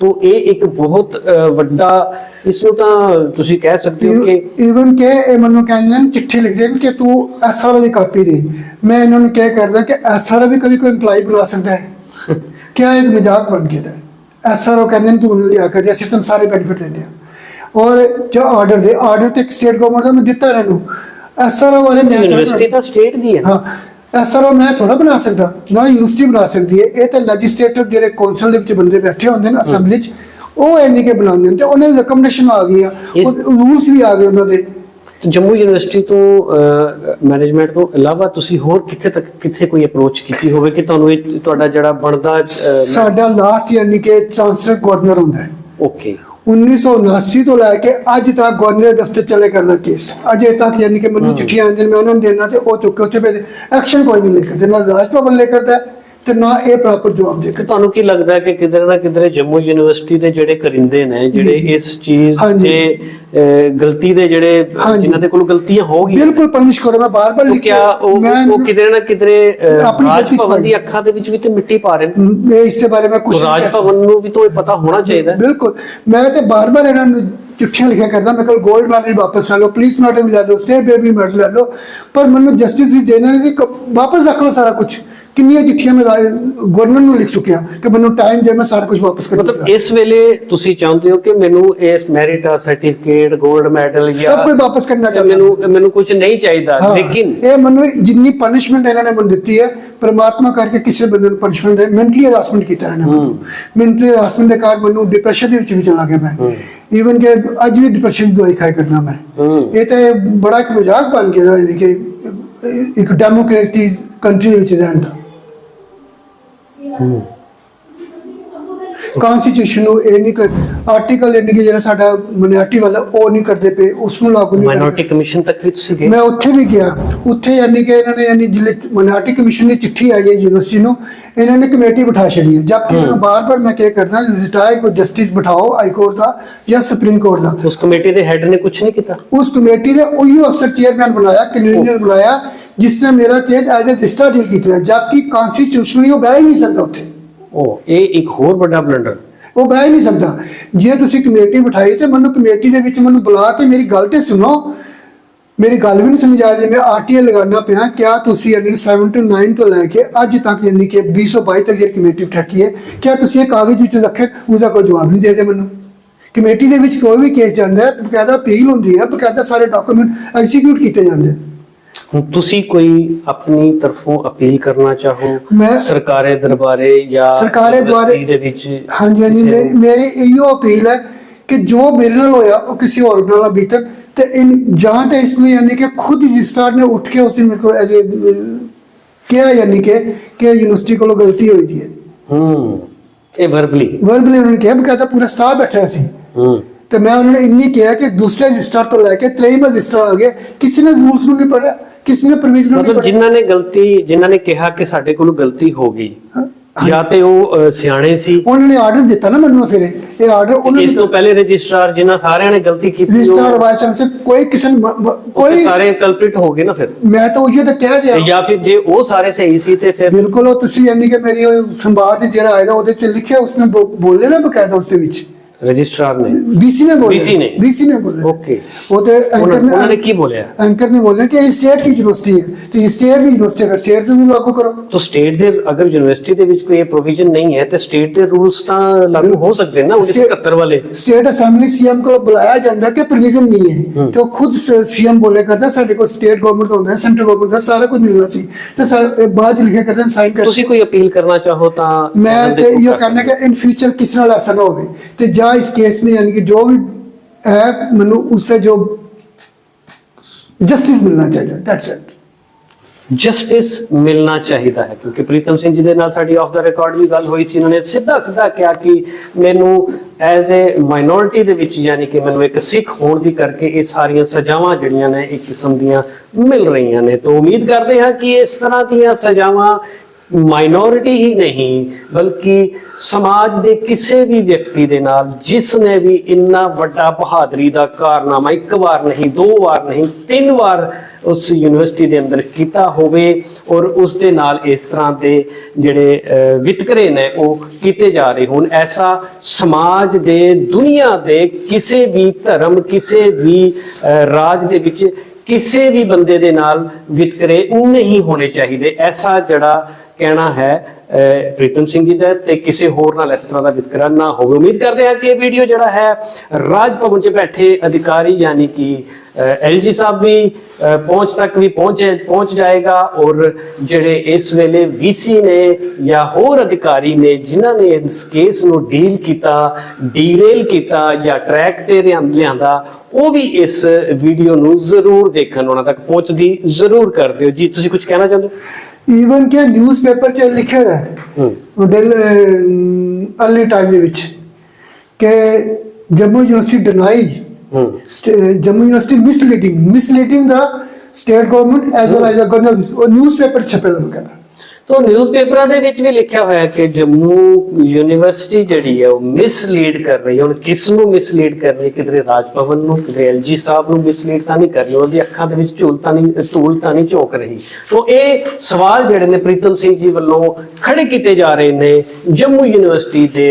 ਤੋਂ ਇਹ ਇੱਕ ਬਹੁਤ ਵੱਡਾ ਇਸ ਨੂੰ ਤਾਂ ਤੁਸੀਂ ਕਹਿ ਸਕਦੇ ਹੋ ਕਿ ਇਵਨ ਕਿ ਇਹ ਮੈਨੂੰ ਕਹਿੰਦੇ ਨੇ ਚਿੱਠੀ ਲਿਖਦੇ ਨੇ ਕਿ ਤੂੰ ਐਸਆਰ ਦੀ ਕਾਪੀ ਦੇ। ਮੈਂ ਇਹਨਾਂ ਨੂੰ ਕਹਿ ਕਰਦਾ ਕਿ ਐਸਆਰ ਵੀ ਕभी ਕੋਈ EMPLOYE ਬਣਾ ਸਕਦਾ ਹੈ। ਕਿਆ ਇੱਕ ਮਜ਼ਾਕ ਬਣ ਗਿਆ ਹੈ ਐਸਆਰ ਉਹ ਕਹਿੰਦੇ ਨੇ ਤੂੰ ਲਿਆ ਕੇ ਦੇ ਅਸੀਂ ਤੁਹਾਨੂੰ ਸਾਰੇ ਬੈਨੀਫਿਟ ਦਿੰਦੇ ਹਾਂ ਔਰ ਜੋ ਆਰਡਰ ਦੇ ਆਰਡਰ ਤੇ ਸਟੇਟ ਗਵਰਨਮੈਂਟ ਦਾ ਮੈਂ ਦਿੱਤਾ ਨੂੰ। ਐਸਆਰ ਵਾਲੇ ਮੈਂ ਯੂਨੀਵਰਸਿਟੀ ਤਾਂ ਸਟੇਟ ਦੀ ਹੈ। ਹਾਂ। ਐਸਆਰਓ ਮੈਂ ਥੋੜਾ ਬਣਾ ਸਕਦਾ ਨਾ ਯੂਨੀਵਰਸਿਟੀ ਬਣਾ ਸਕਦੀ ਹੈ। ਇਹ ਤਾਂ ਲੈਜਿਸਲੇਟਰ ਜਿਹੜੇ ਕੌਂਸਲ ਦੇ ਵਿੱਚ ਬੰਦੇ ਬੈਠੇ ਹੁੰਦੇ ਨੇ ਅਸੈਂਬਲੀ 'ਚ ਉਹ ਇੰਨੀ ਕੇ ਬਣਾਉਂਦੇ ਨੇ ਤੇ ਉਹਨਾਂ ਦੀ ਰეკਮੈਂਡੇਸ਼ਨ ਆ ਗਈ ਆ। ਇਸ- ਰੂਲਸ ਵੀ ਆ ਗਏ ਉਹਨਾਂ ਦੇ। ਜੰਮੂ ਯੂਨੀਵਰਸਿਟੀ ਤੋਂ ਮੈਨੇਜਮੈਂਟ ਤੋਂ ਇਲਾਵਾ ਤੁਸੀਂ ਹੋਰ ਕਿੱਥੇ ਤੱਕ ਕਿੱਥੇ ਕੋਈ ਅਪਰੋਚ ਕੀਤੀ ਹੋਵੇ ਕਿ ਤੁਹਾਨੂੰ ਇਹ ਤੁਹਾਡਾ ਜਿਹੜਾ ਬਣਦਾ ਸਾਡਾ ਲਾਸਟ ਯਾਨੀ ਕਿ ਚਾਂਸਲਰ ਗਵਰਨਰ ਹੁੰਦਾ ਹੈ। ਓਕੇ 1979 ਤੋਂ ਲੈ ਕੇ ਅੱਜ ਤੱਕ ਗਵਰਨਰ ਦੇ ਦਫ਼ਤਰ ਚਲੇ ਕਰਦਾ ਕੇਸ। ਅਜੇ ਤੱਕ ਯਾਨੀ ਕਿ ਮੈਨੂੰ ਚਿੱਠੀਆਂ ਆਉਂਦੀਆਂ ਨੇ, ਮੈਂ ਉਹਨਾਂ ਨੂੰ ਦੇਣਾ ਤੇ ਉਹ ਚੁੱਕ ਕੇ ਉੱਥੇ ਭੇਜ ਐਕਸ਼ਨ ਕੋਈ ਨਹੀਂ ਲੈ ਕਰਦੇ ਨਾ ਰਾਜ ਭਵਨ ਲੈ ਕਰਦਾ। ਤੇ ਨਾ ਇਹ ਪ੍ਰੋਪਰ ਜਵਾਬ ਦੇ ਕਿ ਤੁਹਾਨੂੰ ਕੀ ਲੱਗਦਾ ਹੈ ਕਿ ਕਿਧਰੇ ਨਾ ਕਿਧਰੇ ਜੰਮੂ ਯੂਨੀਵਰਸਿਟੀ ਦੇ ਜਿਹੜੇ ਕਰਿੰਦੇ ਨੇ ਜਿਹੜੇ। ਇਸ ਚੀਜ਼। ਦੇ ਗਲਤੀ ਦੇ ਜਿਹੜੇ। ਜਿਨ੍ਹਾਂ ਦੇ ਕੋਲ ਗਲਤੀਆਂ ਹੋ ਗਈਆਂ ਬਿਲਕੁਲ ਪਨਿਸ਼ ਕਰੋ ਮੈਂ ਬਾਰ ਬਾਰ ਉਹ ਕਿਧਰੇ ਨਾ ਕਿਧਰੇ ਰਾਜ ਭਵਨ ਦੀ। ਅੱਖਾਂ ਦੇ ਵਿੱਚ ਵੀ ਤੇ ਮਿੱਟੀ ਪਾ ਰਹੇ ਨੇ ਮੈਂ ਇਸ ਦੇ ਬਾਰੇ ਮੈਂ ਕੁਝ ਰਾਜ ਭਵਨ ਨੂੰ ਵੀ ਤਾਂ ਇਹ ਪਤਾ ਹੋਣਾ ਚਾਹੀਦਾ ਬਿਲਕੁਲ ਮੈਂ ਤੇ ਬਾਰ ਬਾਰ ਇਹਨਾਂ ਨੂੰ ਚਿੱਠੀਆਂ ਲਿਖਿਆ ਕਰਦਾ ਮੈਂ ਕੋਲ 골ਡ ਮੈਡਲ ਵਾਪਸ ਲੈ ਲਓ ਪੁਲਿਸ ਮੈਡਲ ਲੈ ਲਓ ਸਟੇਟ ਬੇਬੀ ਮੈਡਲ ਲੈ ਲਓ ਪਰ ਮੈਨੂੰ ਜਸਟਿਸ ਵੀ ਦੇਣਾ ਨਹੀਂ ਸੀ ਕ- ਵਾਪਸ ਰੱਖ ਲਓ ਸਾਰਾ ਕੁਝ ਕਿੰਨੀਆਂ ਚਿੱਠੀਆਂ ਮੈਂ ਗਵਰਨਰ ਨੂੰ ਲਿਖ ਚੁੱਕਿਆ ਕਿ ਮੈਨੂੰ ਟਾਈਮ ਦੇ ਮੈਂ ਸਾਰਾ ਕੁਝ ਵਾਪਸ ਕਰ ਮਤਲਬ ਇਸ ਵੇਲੇ ਤੁਸੀਂ ਚਾਹੁੰਦੇ ਹੋ ਕਿ ਮੈਨੂੰ ਇਸ ਮੈਰਿਟ ਸਰਟੀਫਿਕੇਟ 골ਡ ਮੈਡਲ ਜਾਂ ਸਭ ਕੁਝ ਵਾਪਸ ਕਰਨਾ ਚਾਹੁੰਦਾ। ਮੈਨੂੰ ਮੈਨੂੰ ਕੁਝ ਨਹੀਂ ਚਾਹੀਦਾ ਲੇਕਿਨ ਇਹ ਮੈਨੂੰ ਜਿੰਨੀ ਪਨਿਸ਼ਮੈਂਟ ਇਹਨਾਂ ਨੇ ਮੈਨੂੰ ਦਿੱਤੀ ਹੈ ਪ੍ਰਮਾਤਮਾ ਕਰਕੇ ਕਿਸੇ ਬੰਦੇ ਨੂੰ ਪਨਿਸ਼ਮੈਂਟ ਦੇ ਮੈਂਟਲੀ ਹਰਾਸਮੈਂਟ ਕੀਤਾ ਇਹਨਾਂ ਨੇ ਮੈਨੂੰ। ਮੈਂਟਲੀ ਹਰਾਸਮੈਂਟ ਦੇ ਕਾਰਨ ਮੈਨੂੰ ਡਿਪਰੈਸ਼ਨ ਦੇ ਵਿੱਚ ਵੀ ਚਲਾ ਗਿਆ ਮੈਂ। ਈਵਨ ਕਿ ਅੱਜ ਵੀ ਡਿਪਰੈਸ਼ਨ ਦੀ ਦਵਾਈ ਖਾਈ ਕਰਨਾ ਮੈਂ। ਇਹ ਤਾਂ ਬੜਾ ਇੱਕ ਮਜ਼ਾਕ ਬਣ ਗਿਆ ਯਾਨੀ ਕਿ ਇੱਕ ਡੈਮੋਕ੍ਰੇਟਿਕ ਕੰਟਰੀ ਵਿੱਚ ਰਹਿਣ ਦਾ। 嗯。ਕਨਸਟੀਟਿਊਸ਼ਨ ਨੂੰ ਇਹ ਨਹੀਂ ਕਰ ਆਰਟੀਕਲ ਯਾਨੀ ਕਿ ਜਿਹੜਾ ਸਾਡਾ ਮਿਨੋਰਟੀ ਵਾਲਾ ਉਹ ਨਹੀਂ ਕਰਦੇ ਪਏ ਉਸ ਨੂੰ ਲਾਗੂ ਨਹੀਂ ਕਰਦੇ ਮਾਈਨੋਰਟੀ ਕਮਿਸ਼ਨ ਤੱਕ ਵੀ ਤੁਸੀਂ ਗਏ? ਮੈਂ ਉੱਥੇ ਵੀ ਗਿਆ। ਉੱਥੇ ਯਾਨੀ ਕਿ ਇਹਨਾਂ ਨੇ ਯਾਨੀ ਜ਼ਿਲ੍ਹੇ ਮਨਾਟੀ ਕਮਿਸ਼ਨ ਦੀ ਚਿੱਠੀ ਆਈ ਹੈ ਯੂਨੀਵਰਸਿਟੀ ਨੂੰ। ਇਹਨਾਂ ਨੇ ਕਮੇਟੀ ਬਿਠਾ ਛੜੀ ਹੈ। ਜਦਕਿ ਇਹਨਾਂ ਨੂੰ ਬਾਰ-ਬਾਰ ਮੈਂ ਕੀ ਕਰਦਾ ਰਿਟਾਇਰਡ ਕੋ ਜਸਟਿਸ ਬਿਠਾਓ ਹਾਈ ਕੋਰਟ ਦਾ ਜਾਂ ਸੁਪਰੀਮ ਕੋਰਟ ਦਾ। ਉਸ ਕਮੇਟੀ ਦੇ ਹੈੱਡ ਨੇ ਕੁਝ ਨਹੀਂ ਕੀਤਾ? ਉਸ ਕਮੇਟੀ ਦੇ ਉਹੀ ਅਫਸਰ ਚੇਅਰਮੈਨ ਬਣਾਇਆ ਕਨਵੀਨਰ ਬਣਾਇਆ ਜਿਸ ਨੇ ਮੇਰਾ case as a register deal ਕੀਤਾ। ਜਦਕਿ ਕਨਸਟੀਟਿਊਸ਼ਨਲੀ ਉਹ ਬਹਿ ਹੀ ਨਹੀਂ ਸਕਦਾ ਉੱਥੇ। ਉਹ ਇਹ ਇੱਕ ਹੋਰ ਵੱਡਾ ਬਲੰਡਰ ਉਹ ਬਹਿ ਹੀ ਨਹੀਂ ਸਕਦਾ ਜੇ ਤੁਸੀਂ ਕਮੇਟੀ ਬਿਠਾਈ ਤੇ ਮੈਨੂੰ ਕਮੇਟੀ ਦੇ ਵਿੱਚ ਮੈਨੂੰ ਬੁਲਾ ਕੇ ਮੇਰੀ ਗੱਲ ਤੇ ਸੁਣੋ। ਮੇਰੀ ਗੱਲ ਵੀ ਨਹੀਂ ਸਮਝ ਆ ਰਹੀ, ਮੈਂ ਆਰਟੀਆਈ ਲਗਾਉਣਾ ਪਿਆ। ਕਿਆ ਤੁਸੀਂ ਯਾਨੀ 79 ਤੋਂ ਲੈ ਕੇ ਅੱਜ ਤੱਕ ਯਾਨੀ ਕਿ 2022 ਤੱਕ ਜਿਹੜੀ ਕਮੇਟੀ ਬਿਠਾਈ ਹੈ, ਕਿਆ ਤੁਸੀਂ ਇਹ ਕਾਗਜ਼ ਵਿੱਚ ਰੱਖੇ? ਉਹਦਾ ਕੋਈ ਜਵਾਬ ਨਹੀਂ ਦੇ ਰਹੇ ਮੈਨੂੰ। ਕਮੇਟੀ ਦੇ ਵਿੱਚ ਕੋਈ ਵੀ ਕੇਸ ਜਾਂਦਾ ਹੈ, ਬਕਾਇਦਾ ਅਪੀਲ ਹੁੰਦੀ ਹੈ, ਬਕਾਇਦਾ ਸਾਰੇ ਡਾਕੂਮੈਂਟ ਐਗਜ਼ੀਕਿਊਟ ਕੀਤੇ ਜਾਂਦੇ। ਹੁਣ ਤੁਸੀਂ ਕੋਈ ਆਪਣੀ ਤਰਫੋਂ ਅਪੀਲ ਕਰਨਾ ਚਾਹੋ ਸਰਕਾਰੇ ਦਰਬਾਰੇ ਜਾਂ ਸਰਕਾਰੇ ਦੁਆਰੇ- ਦੇ ਵਿੱਚ ਹਾਂਜੀ ਹਾਂਜੀ ਮੇਰੀ ਨੂੰ- ਮੇਰੀ ਇਹੋ ਅਪੀਲ ਹੈ ਕਿ ਜੋ ਮੇਰੇ ਨਾਲ ਹੋਇਆ ਉਹ ਕਿਸੇ ਹੋਰ ਨਾਲ ਨਾ ਬੀਤਣ ਤੇ ਇਨ ਜਾਂ ਤਾਂ ਇਸ ਨੂੰ ਯਾਨੀ ਕਿ ਖੁਦ ਰਜਿਸਟਰਾਰ ਨੇ ਉੱਠ ਕੇ ਉਸ ਦਿਨ ਮੇਰੇ ਕੋਲ ਐਜ਼ ਕਿਹਾ ਯਾਨੀ ਕਿ ਕਿ ਯੂਨੀਵਰਸਿਟੀ ਕੋਲੋਂ ਗਲਤੀ ਹੋਈ ਦੀ ਹੈ। ਹੂੰ ਇਹ ਵਰਬਲੀ ਵਰਬਲੀ ਉਹਨਾਂ ਨੇ ਕਿਹਾ ਬਕਾਇਦਾ ਪੂਰਾ ਸਟਾਫ ਬੈਠਾ ਸੀ। ਹੂੰ। ਤੇ ਮੈਂ ਉਹਨਾਂ ਨੇ ਇੰਨੀ ਕਿਹਾ ਕਿ ਦੂਸਰੇ ਰਜਿਸਟਰ ਤੋਂ ਲੈ ਕੇ ਤ੍ਰੇਈ ਰਜਿਸਟਰ ਆ ਗਏ। ਕਿਸੇ ਨੇ ਰੂਲਸ ਨੂੰ ਨਹੀਂ ਪੜਿਆ ਕਿਸੇ ਨੇ ਨਹੀਂ ਮਤਲਬ ਜਿਨ੍ਹਾਂ ਨੇ ਗਲਤੀ ਜਿਨ੍ਹਾਂ ਨੇ ਕਿਹਾ ਕਿ ਸਾਡੇ ਕੋਲ ਗਲਤੀ ਹੋ ਗਈ ਜਾਂ ਤੇ ਉਹ ਸਿਆਣੇ ਸੀ। ਉਹਨਾਂ ਨੇ ਆਰਡਰ ਦਿੱਤਾ ਨਾ ਮੈਨੂੰ ਫਿਰ ਇਹ। ਆਰਡਰ ਉਹਨਾਂ ਇਸ ਤੋਂ ਪਹਿਲੇ ਰਜਿਸਟਰਾਰ ਜਿਨ੍ਹਾਂ ਸਾਰਿਆਂ ਨੇ ਗਲਤੀ ਕੀਤੀ ਰਜਿਸਟਰ ਉਹ ਵਾਈਸ ਚਾਂਸਲਰ ਕੋਈ ਕਿਸੇ ਨੂੰ ਮ- ਮ- ਕੋਈ ਸਾਰੇ ਕਲਪ੍ਰਿਟ ਹੋ ਗਏ ਨਾ ਫਿਰ। ਮੈਂ ਤਾਂ ਉਹੀ ਤਾਂ ਕਹਿ ਦਿਆ ਜਾਂ ਫਿਰ ਜੇ ਉਹ ਸਾਰੇ ਸਹੀ ਸੀ ਤੇ ਫਿਰ ਬਿਲਕੁਲ ਉਹ ਤੁਸੀਂ ਯਾਨੀ ਕਿ ਮੇਰੀ ਉਹ ਸੰਵਾਦ ਜਿਹੜਾ ਆਏਗਾ ਉਹਦੇ ਚ ਲਿਖਿਆ ਉਸਨੇ ਬੋਲੇ ਨਾ ਬਕਾਇਦਾ ਉਸ ਦੇ ਵਿੱਚ। ਰਜਿਸਟਰਾਰ ਨੇ ਬੀਸੀ ਨੇ ਬੋਲੇ BC ਨੇ। BC ਨੇ ਬੋਲੇ Okay. ਉਹ ਤੇ ਉਹਨਾਂ ਐਂਕਰ ਉਹਨਾਂ ਨੇ ਨੇ ਕੀ ਬੋਲਿਆ ਐਂਕਰ ਨੇ ਬੋਲੇ ਕਿ ਇਹ ਸਟੇਟ ਦੀ ਯੂਨੀਵਰਸਿਟੀ ਹੈ ਤੇ ਸਟੇਟ ਦੀ ਯੂਨੀਵਰਸਿਟੀ ਹੈ ਸਟੇਟ ਦੇ ਨੂੰ ਲਾਗੂ ਕਰੋ तो स्टेट ਦੇ ਅਗਰ ਯੂਨੀਵਰਸਿਟੀ ਦੇ ਵਿੱਚ ਕੋਈ ਇਹ ਪ੍ਰੋਵੀਜ਼ਨ ਨਹੀਂ ਹੈ ਤੇ ਸਟੇਟ ਦੇ ਰੂਲਸ ਤਾਂ ਲਾਗੂ ਹੋ ਸਕਦੇ ਨੇ ਨਾ 1971 ਵਾਲੇ ਸਟੇਟ ਅਸੈਂਬਲੀ ਸੀਐਮ ਕੋਲ ਬੁਲਾਇਆ ਜਾਂਦਾ ਕਿ ਪ੍ਰੋਵੀਜ਼ਨ ਨਹੀਂ ਹੈ ਤੇ ਉਹ ਖੁਦ ਸੀਐਮ ਬੋਲੇ ਕਰਦਾ ਸਾਡੇ ਕੋਲ ਸਟੇਟ ਗਵਰਨਮੈਂਟ ਦਾ ਹੁੰਦਾ ਹੈ ਸੈਂਟਰ ਗਵਰਨਮੈਂਟ ਦਾ ਸਾਰਾ ਕੁਝ ਮਿਲਣਾ ਸੀ ਤੇ ਸਰ ਇਹ ਬਾਅਦ ਚ ਲਿਖਿਆ ਕਰਦੇ ਸਾਈਨ ਕਰ ਤੁਸੀਂ ਕੋਈ ਅਪੀਲ ਕਰਨਾ ਚਾਹੋ ਤਾਂ ਮੈਂ ਚੈਨਲ ਦੇ ਤੇ through ਇਹ ਕਰ ਕਹਿਣਾ ਸਕਦੇ ਕਿ ਇਨ ਫਿਊਚਰ ਕਿਸ ਨਾਲ ਐਸਾ ਨਾ ਹੋਵੇ ਤੇ ਜਾਂ ਇਸ ਕੇਸ में यानी कि जो भी है ਮੈਨੂੰ उससे जो जस्टिस मिलना चाहिए दैट्स इट ਜਸਟਿਸ ਮਿਲਣਾ ਚਾਹੀਦਾ ਹੈ ਕਿਉਂਕਿ ਪ੍ਰੀਤਮ ਸਿੰਘ ਜੀ ਦੇ ਨਾਲ ਸਾਡੀ ਆਫ ਦਾ ਰਿਕਾਰਡ ਵੀ ਗੱਲ ਹੋਈ ਸੀ ਉਹਨਾਂ ਨੇ ਸਿੱਧਾ ਸਿੱਧਾ ਕਿਹਾ ਕਿ ਮੈਨੂੰ ਐਜ਼ ਅ ਮਾਈਨੋਰਿਟੀ ਦੇ ਵਿੱਚ ਯਾਨੀ ਕਿ ਮੈਨੂੰ ਇੱਕ ਸਿੱਖ ਹੋਣ ਦੀ ਕਰਕੇ ਇਹ ਸਾਰੀਆਂ ਸਜ਼ਾਵਾਂ ਜਿਹੜੀਆਂ ਨੇ ਇੱਕ ਕਿਸਮ ਦੀਆਂ ਮਿਲ ਰਹੀਆਂ ਨੇ ਤਾਂ ਉਮੀਦ ਕਰਦੇ ਹਾਂ ਕਿ ਇਸ ਤਰ੍ਹਾਂ ਦੀਆਂ ਸਜ਼ਾਵਾਂ ਮਾਈਨੋਰਿਟੀ ਹੀ ਨਹੀਂ, ਬਲਕਿ ਸਮਾਜ ਦੇ ਕਿਸੇ ਵੀ ਵਿਅਕਤੀ ਦੇ ਨਾਲ ਜਿਸ ਨੇ ਵੀ ਇੰਨਾ ਵੱਡਾ ਬਹਾਦਰੀ ਦਾ ਕਾਰਨਾਮਾ ਇੱਕ ਵਾਰ ਨਹੀਂ, ਦੋ ਵਾਰ ਨਹੀਂ, ਤਿੰਨ ਵਾਰ ਉਸ ਯੂਨੀਵਰਸਿਟੀ ਦੇ ਅੰਦਰ ਕੀਤਾ ਹੋਵੇ ਔਰ ਉਸ ਦੇ ਨਾਲ ਇਸ ਤਰ੍ਹਾਂ ਦੇ ਜਿਹੜੇ ਵਿਤਕਰੇ ਨੇ ਉਹ ਕੀਤੇ ਜਾ ਰਹੇ ਹੋਣ, ਐਸਾ ਸਮਾਜ ਦੇ, ਦੁਨੀਆ ਦੇ ਕਿਸੇ ਵੀ ਧਰਮ, ਕਿਸੇ ਵੀ ਰਾਜ ਦੇ ਵਿੱਚ ਕਿਸੇ ਵੀ ਬੰਦੇ ਦੇ ਨਾਲ ਵਿਤਕਰੇ ਨਹੀਂ ਹੋਣੇ ਚਾਹੀਦੇ, ਐਸਾ ਜਿਹੜਾ ਕਹਿਣਾ ਹੈ ਪ੍ਰੀਤਮ ਸਿੰਘ ਜੀ ਦਾ ਤੇ ਕਿਸੇ ਹੋਰ ਨਾਲ ਇਸ ਤਰ੍ਹਾਂ ਦਾ ਵਿਤਕਰਾ ਨਾ ਹੋਵੇ। ਉਮੀਦ ਕਰਦੇ ਹਾਂ ਕਿ ਇਹ ਵੀਡੀਓ ਜਿਹੜਾ ਹੈ ਰਾਜ ਭਵਨ 'ਚ ਬੈਠੇ ਅਧਿਕਾਰੀ ਯਾਨੀ ਕਿ ਐਲਜੀ ਸਾਹਿਬ ਵੀ ਪਹੁੰਚ ਤੱਕ ਵੀ ਪਹੁੰਚੇ, ਪਹੁੰਚ ਜਾਏਗਾ ਔਰ ਜਿਹੜੇ ਇਸ ਵੇਲੇ ਵੀਸੀ ਨੇ ਜਾਂ ਹੋਰ ਅਧਿਕਾਰੀ ਨੇ ਜਿਨ੍ਹਾਂ ਨੇ ਇਸ ਕੇਸ ਨੂੰ ਡੀਲ ਕੀਤਾ ਡੀਰੇਲ ਕੀਤਾ ਜਾਂ ਟਰੈਕ ਤੇ ਲਿਆਂ- ਲਿਆਂਦਾ, ਉਹ ਵੀ ਇਸ ਵੀਡੀਓ ਨੂੰ ਜ਼ਰੂਰ ਦੇਖਣ, ਉਹਨਾਂ ਤੱਕ ਪਹੁੰਚਦੀ ਜ਼ਰੂਰ ਕਰ ਦਿਓ। ਜੀ, ਤੁਸੀਂ ਕੁਝ ਕਹਿਣਾ ਚਾਹੁੰਦੇ ਹੋ? ਈਵਨ ਕਿ ਨਿਊਜ਼ਪੇਪਰ 'ਚ ਲਿਖਿਆ ਹੈ? ਡੇਲ ਅਰਲੀ ਟਾਈਮ ਦੇ ਵਿੱਚ ਕਿ Jammu university deny Jammu university misleading misleading ਦਾ state government as well as ਦਾ ਗਵਰਨਰ ਉਹ ਨਿਊਜ਼ਪੇਪਰ ਛਪੇ ਦਾ ਵਗੈਰਾ ਤੋ ਨਿਊਜ਼ਪੇਪਰਾਂ ਦੇ ਵਿੱਚ ਵੀ ਲਿਖਿਆ ਹੋਇਆ ਕਿ ਜੰਮੂ ਯੂਨੀਵਰਸਿਟੀ ਜਿਹੜੀ ਹੈ ਉਹ ਮਿਸਲੀਡ ਕਰ ਰਹੀ ਹੈ ਹੁਣ ਕਿਸ ਨੂੰ ਮਿਸਲੀਡ ਕਰ ਰਹੀ ਕਿਧਰੇ ਰਾਜ ਭਵਨ ਨੂੰ, ਕਿਧਰੇ ਐਲਜੀ ਸਾਹਿਬ ਨੂੰ ਮਿਸਲੀਡ ਤਾਂ ਨਹੀਂ ਕਰ ਰਹੀ, ਉਹਦੀ ਅੱਖਾਂ ਦੇ ਵਿੱਚ ਝੂਲ ਤਾਂ ਨਹੀਂ, ਧੂਲ ਤਾਂ ਨਹੀਂ ਝੋਕ ਰਹੀ। ਤੋ ਇਹ ਸਵਾਲ ਜਿਹੜੇ ਨੇ ਪ੍ਰੀਤਮ ਸਿੰਘ ਜੀ ਵੱਲੋਂ ਖੜੇ ਕੀਤੇ ਜਾ ਰਹੇ ਨੇ ਜੰਮੂ ਯੂਨੀਵਰਸਿਟੀ ਦੇ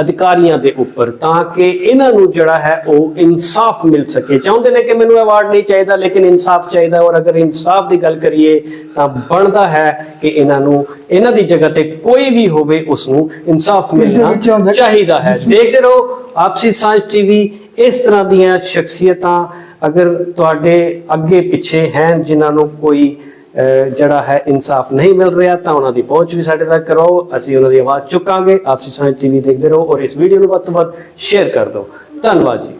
ਅਧਿਕਾਰੀਆਂ ਦੇ ਉੱਪਰ ਤਾਂ ਕਿ ਇਹਨਾਂ ਨੂੰ ਜਿਹੜਾ ਹੈ ਉਹ ਇਨਸਾਫ ਮਿਲ ਸਕੇ। ਚਾਹੁੰਦੇ ਨੇ ਕਿ ਮੈਨੂੰ ਅਵਾਰਡ ਨਹੀਂ ਚਾਹੀਦਾ ਲੇਕਿਨ ਇਨਸਾਫ ਚਾਹੀਦਾ ਔਰ ਅਗਰ ਇਨਸਾਫ ਦੀ ਗੱਲ ਕਰੀਏ ਤਾਂ ਬਣਦਾ ਹੈ ਕਿ ਇਹਨਾਂ ਨੂੰ ਇਹਨਾਂ ਦੀ ਜਗ੍ਹਾ ਤੇ ਕੋਈ ਵੀ ਹੋਵੇ ਉਸ ਨੂੰ ਇਨਸਾਫ ਮਿਲਣਾ ਹੁੰਦਾ- ਚਾਹੀਦਾ ਹੈ ਦੇਖਦੇ ਰਹੋ ਆਪਸੀ ਸਾਂਝ ਟੀਵੀ ਇਸ ਤਰ੍ਹਾਂ ਦੀਆਂ ਸ਼ਖਸੀਅਤਾਂ ਅਗਰ ਤੁਹਾਡੇ ਅੱਗੇ ਪਿੱਛੇ ਹਨ ਜਿਨ੍ਹਾਂ ਨੂੰ ਕੋਈ ਜਿਹੜਾ ਹੈ ਇਨਸਾਫ ਨਹੀਂ ਮਿਲ ਰਿਹਾ, ਤਾਂ ਉਹਨਾਂ ਦੀ ਪਹੁੰਚ ਵੀ ਸਾਡੇ ਤੱਕ ਕਰੋ। ਅਸੀਂ ਉਹਨਾਂ ਦੀ ਆਵਾਜ਼ ਚੁੱਕਾਂਗੇ। ਆਪਸੀ ਸਾਂਝ ਟੀਵੀ ਦੇਖਦੇ ਰਹੋ ਔਰ ਇਸ ਵੀਡੀਓ ਨੂੰ ਵੱਧ ਤੋਂ ਵੱਧ ਸ਼ੇਅਰ ਕਰ ਦਿਓ। ਧੰਨਵਾਦ ਜੀ।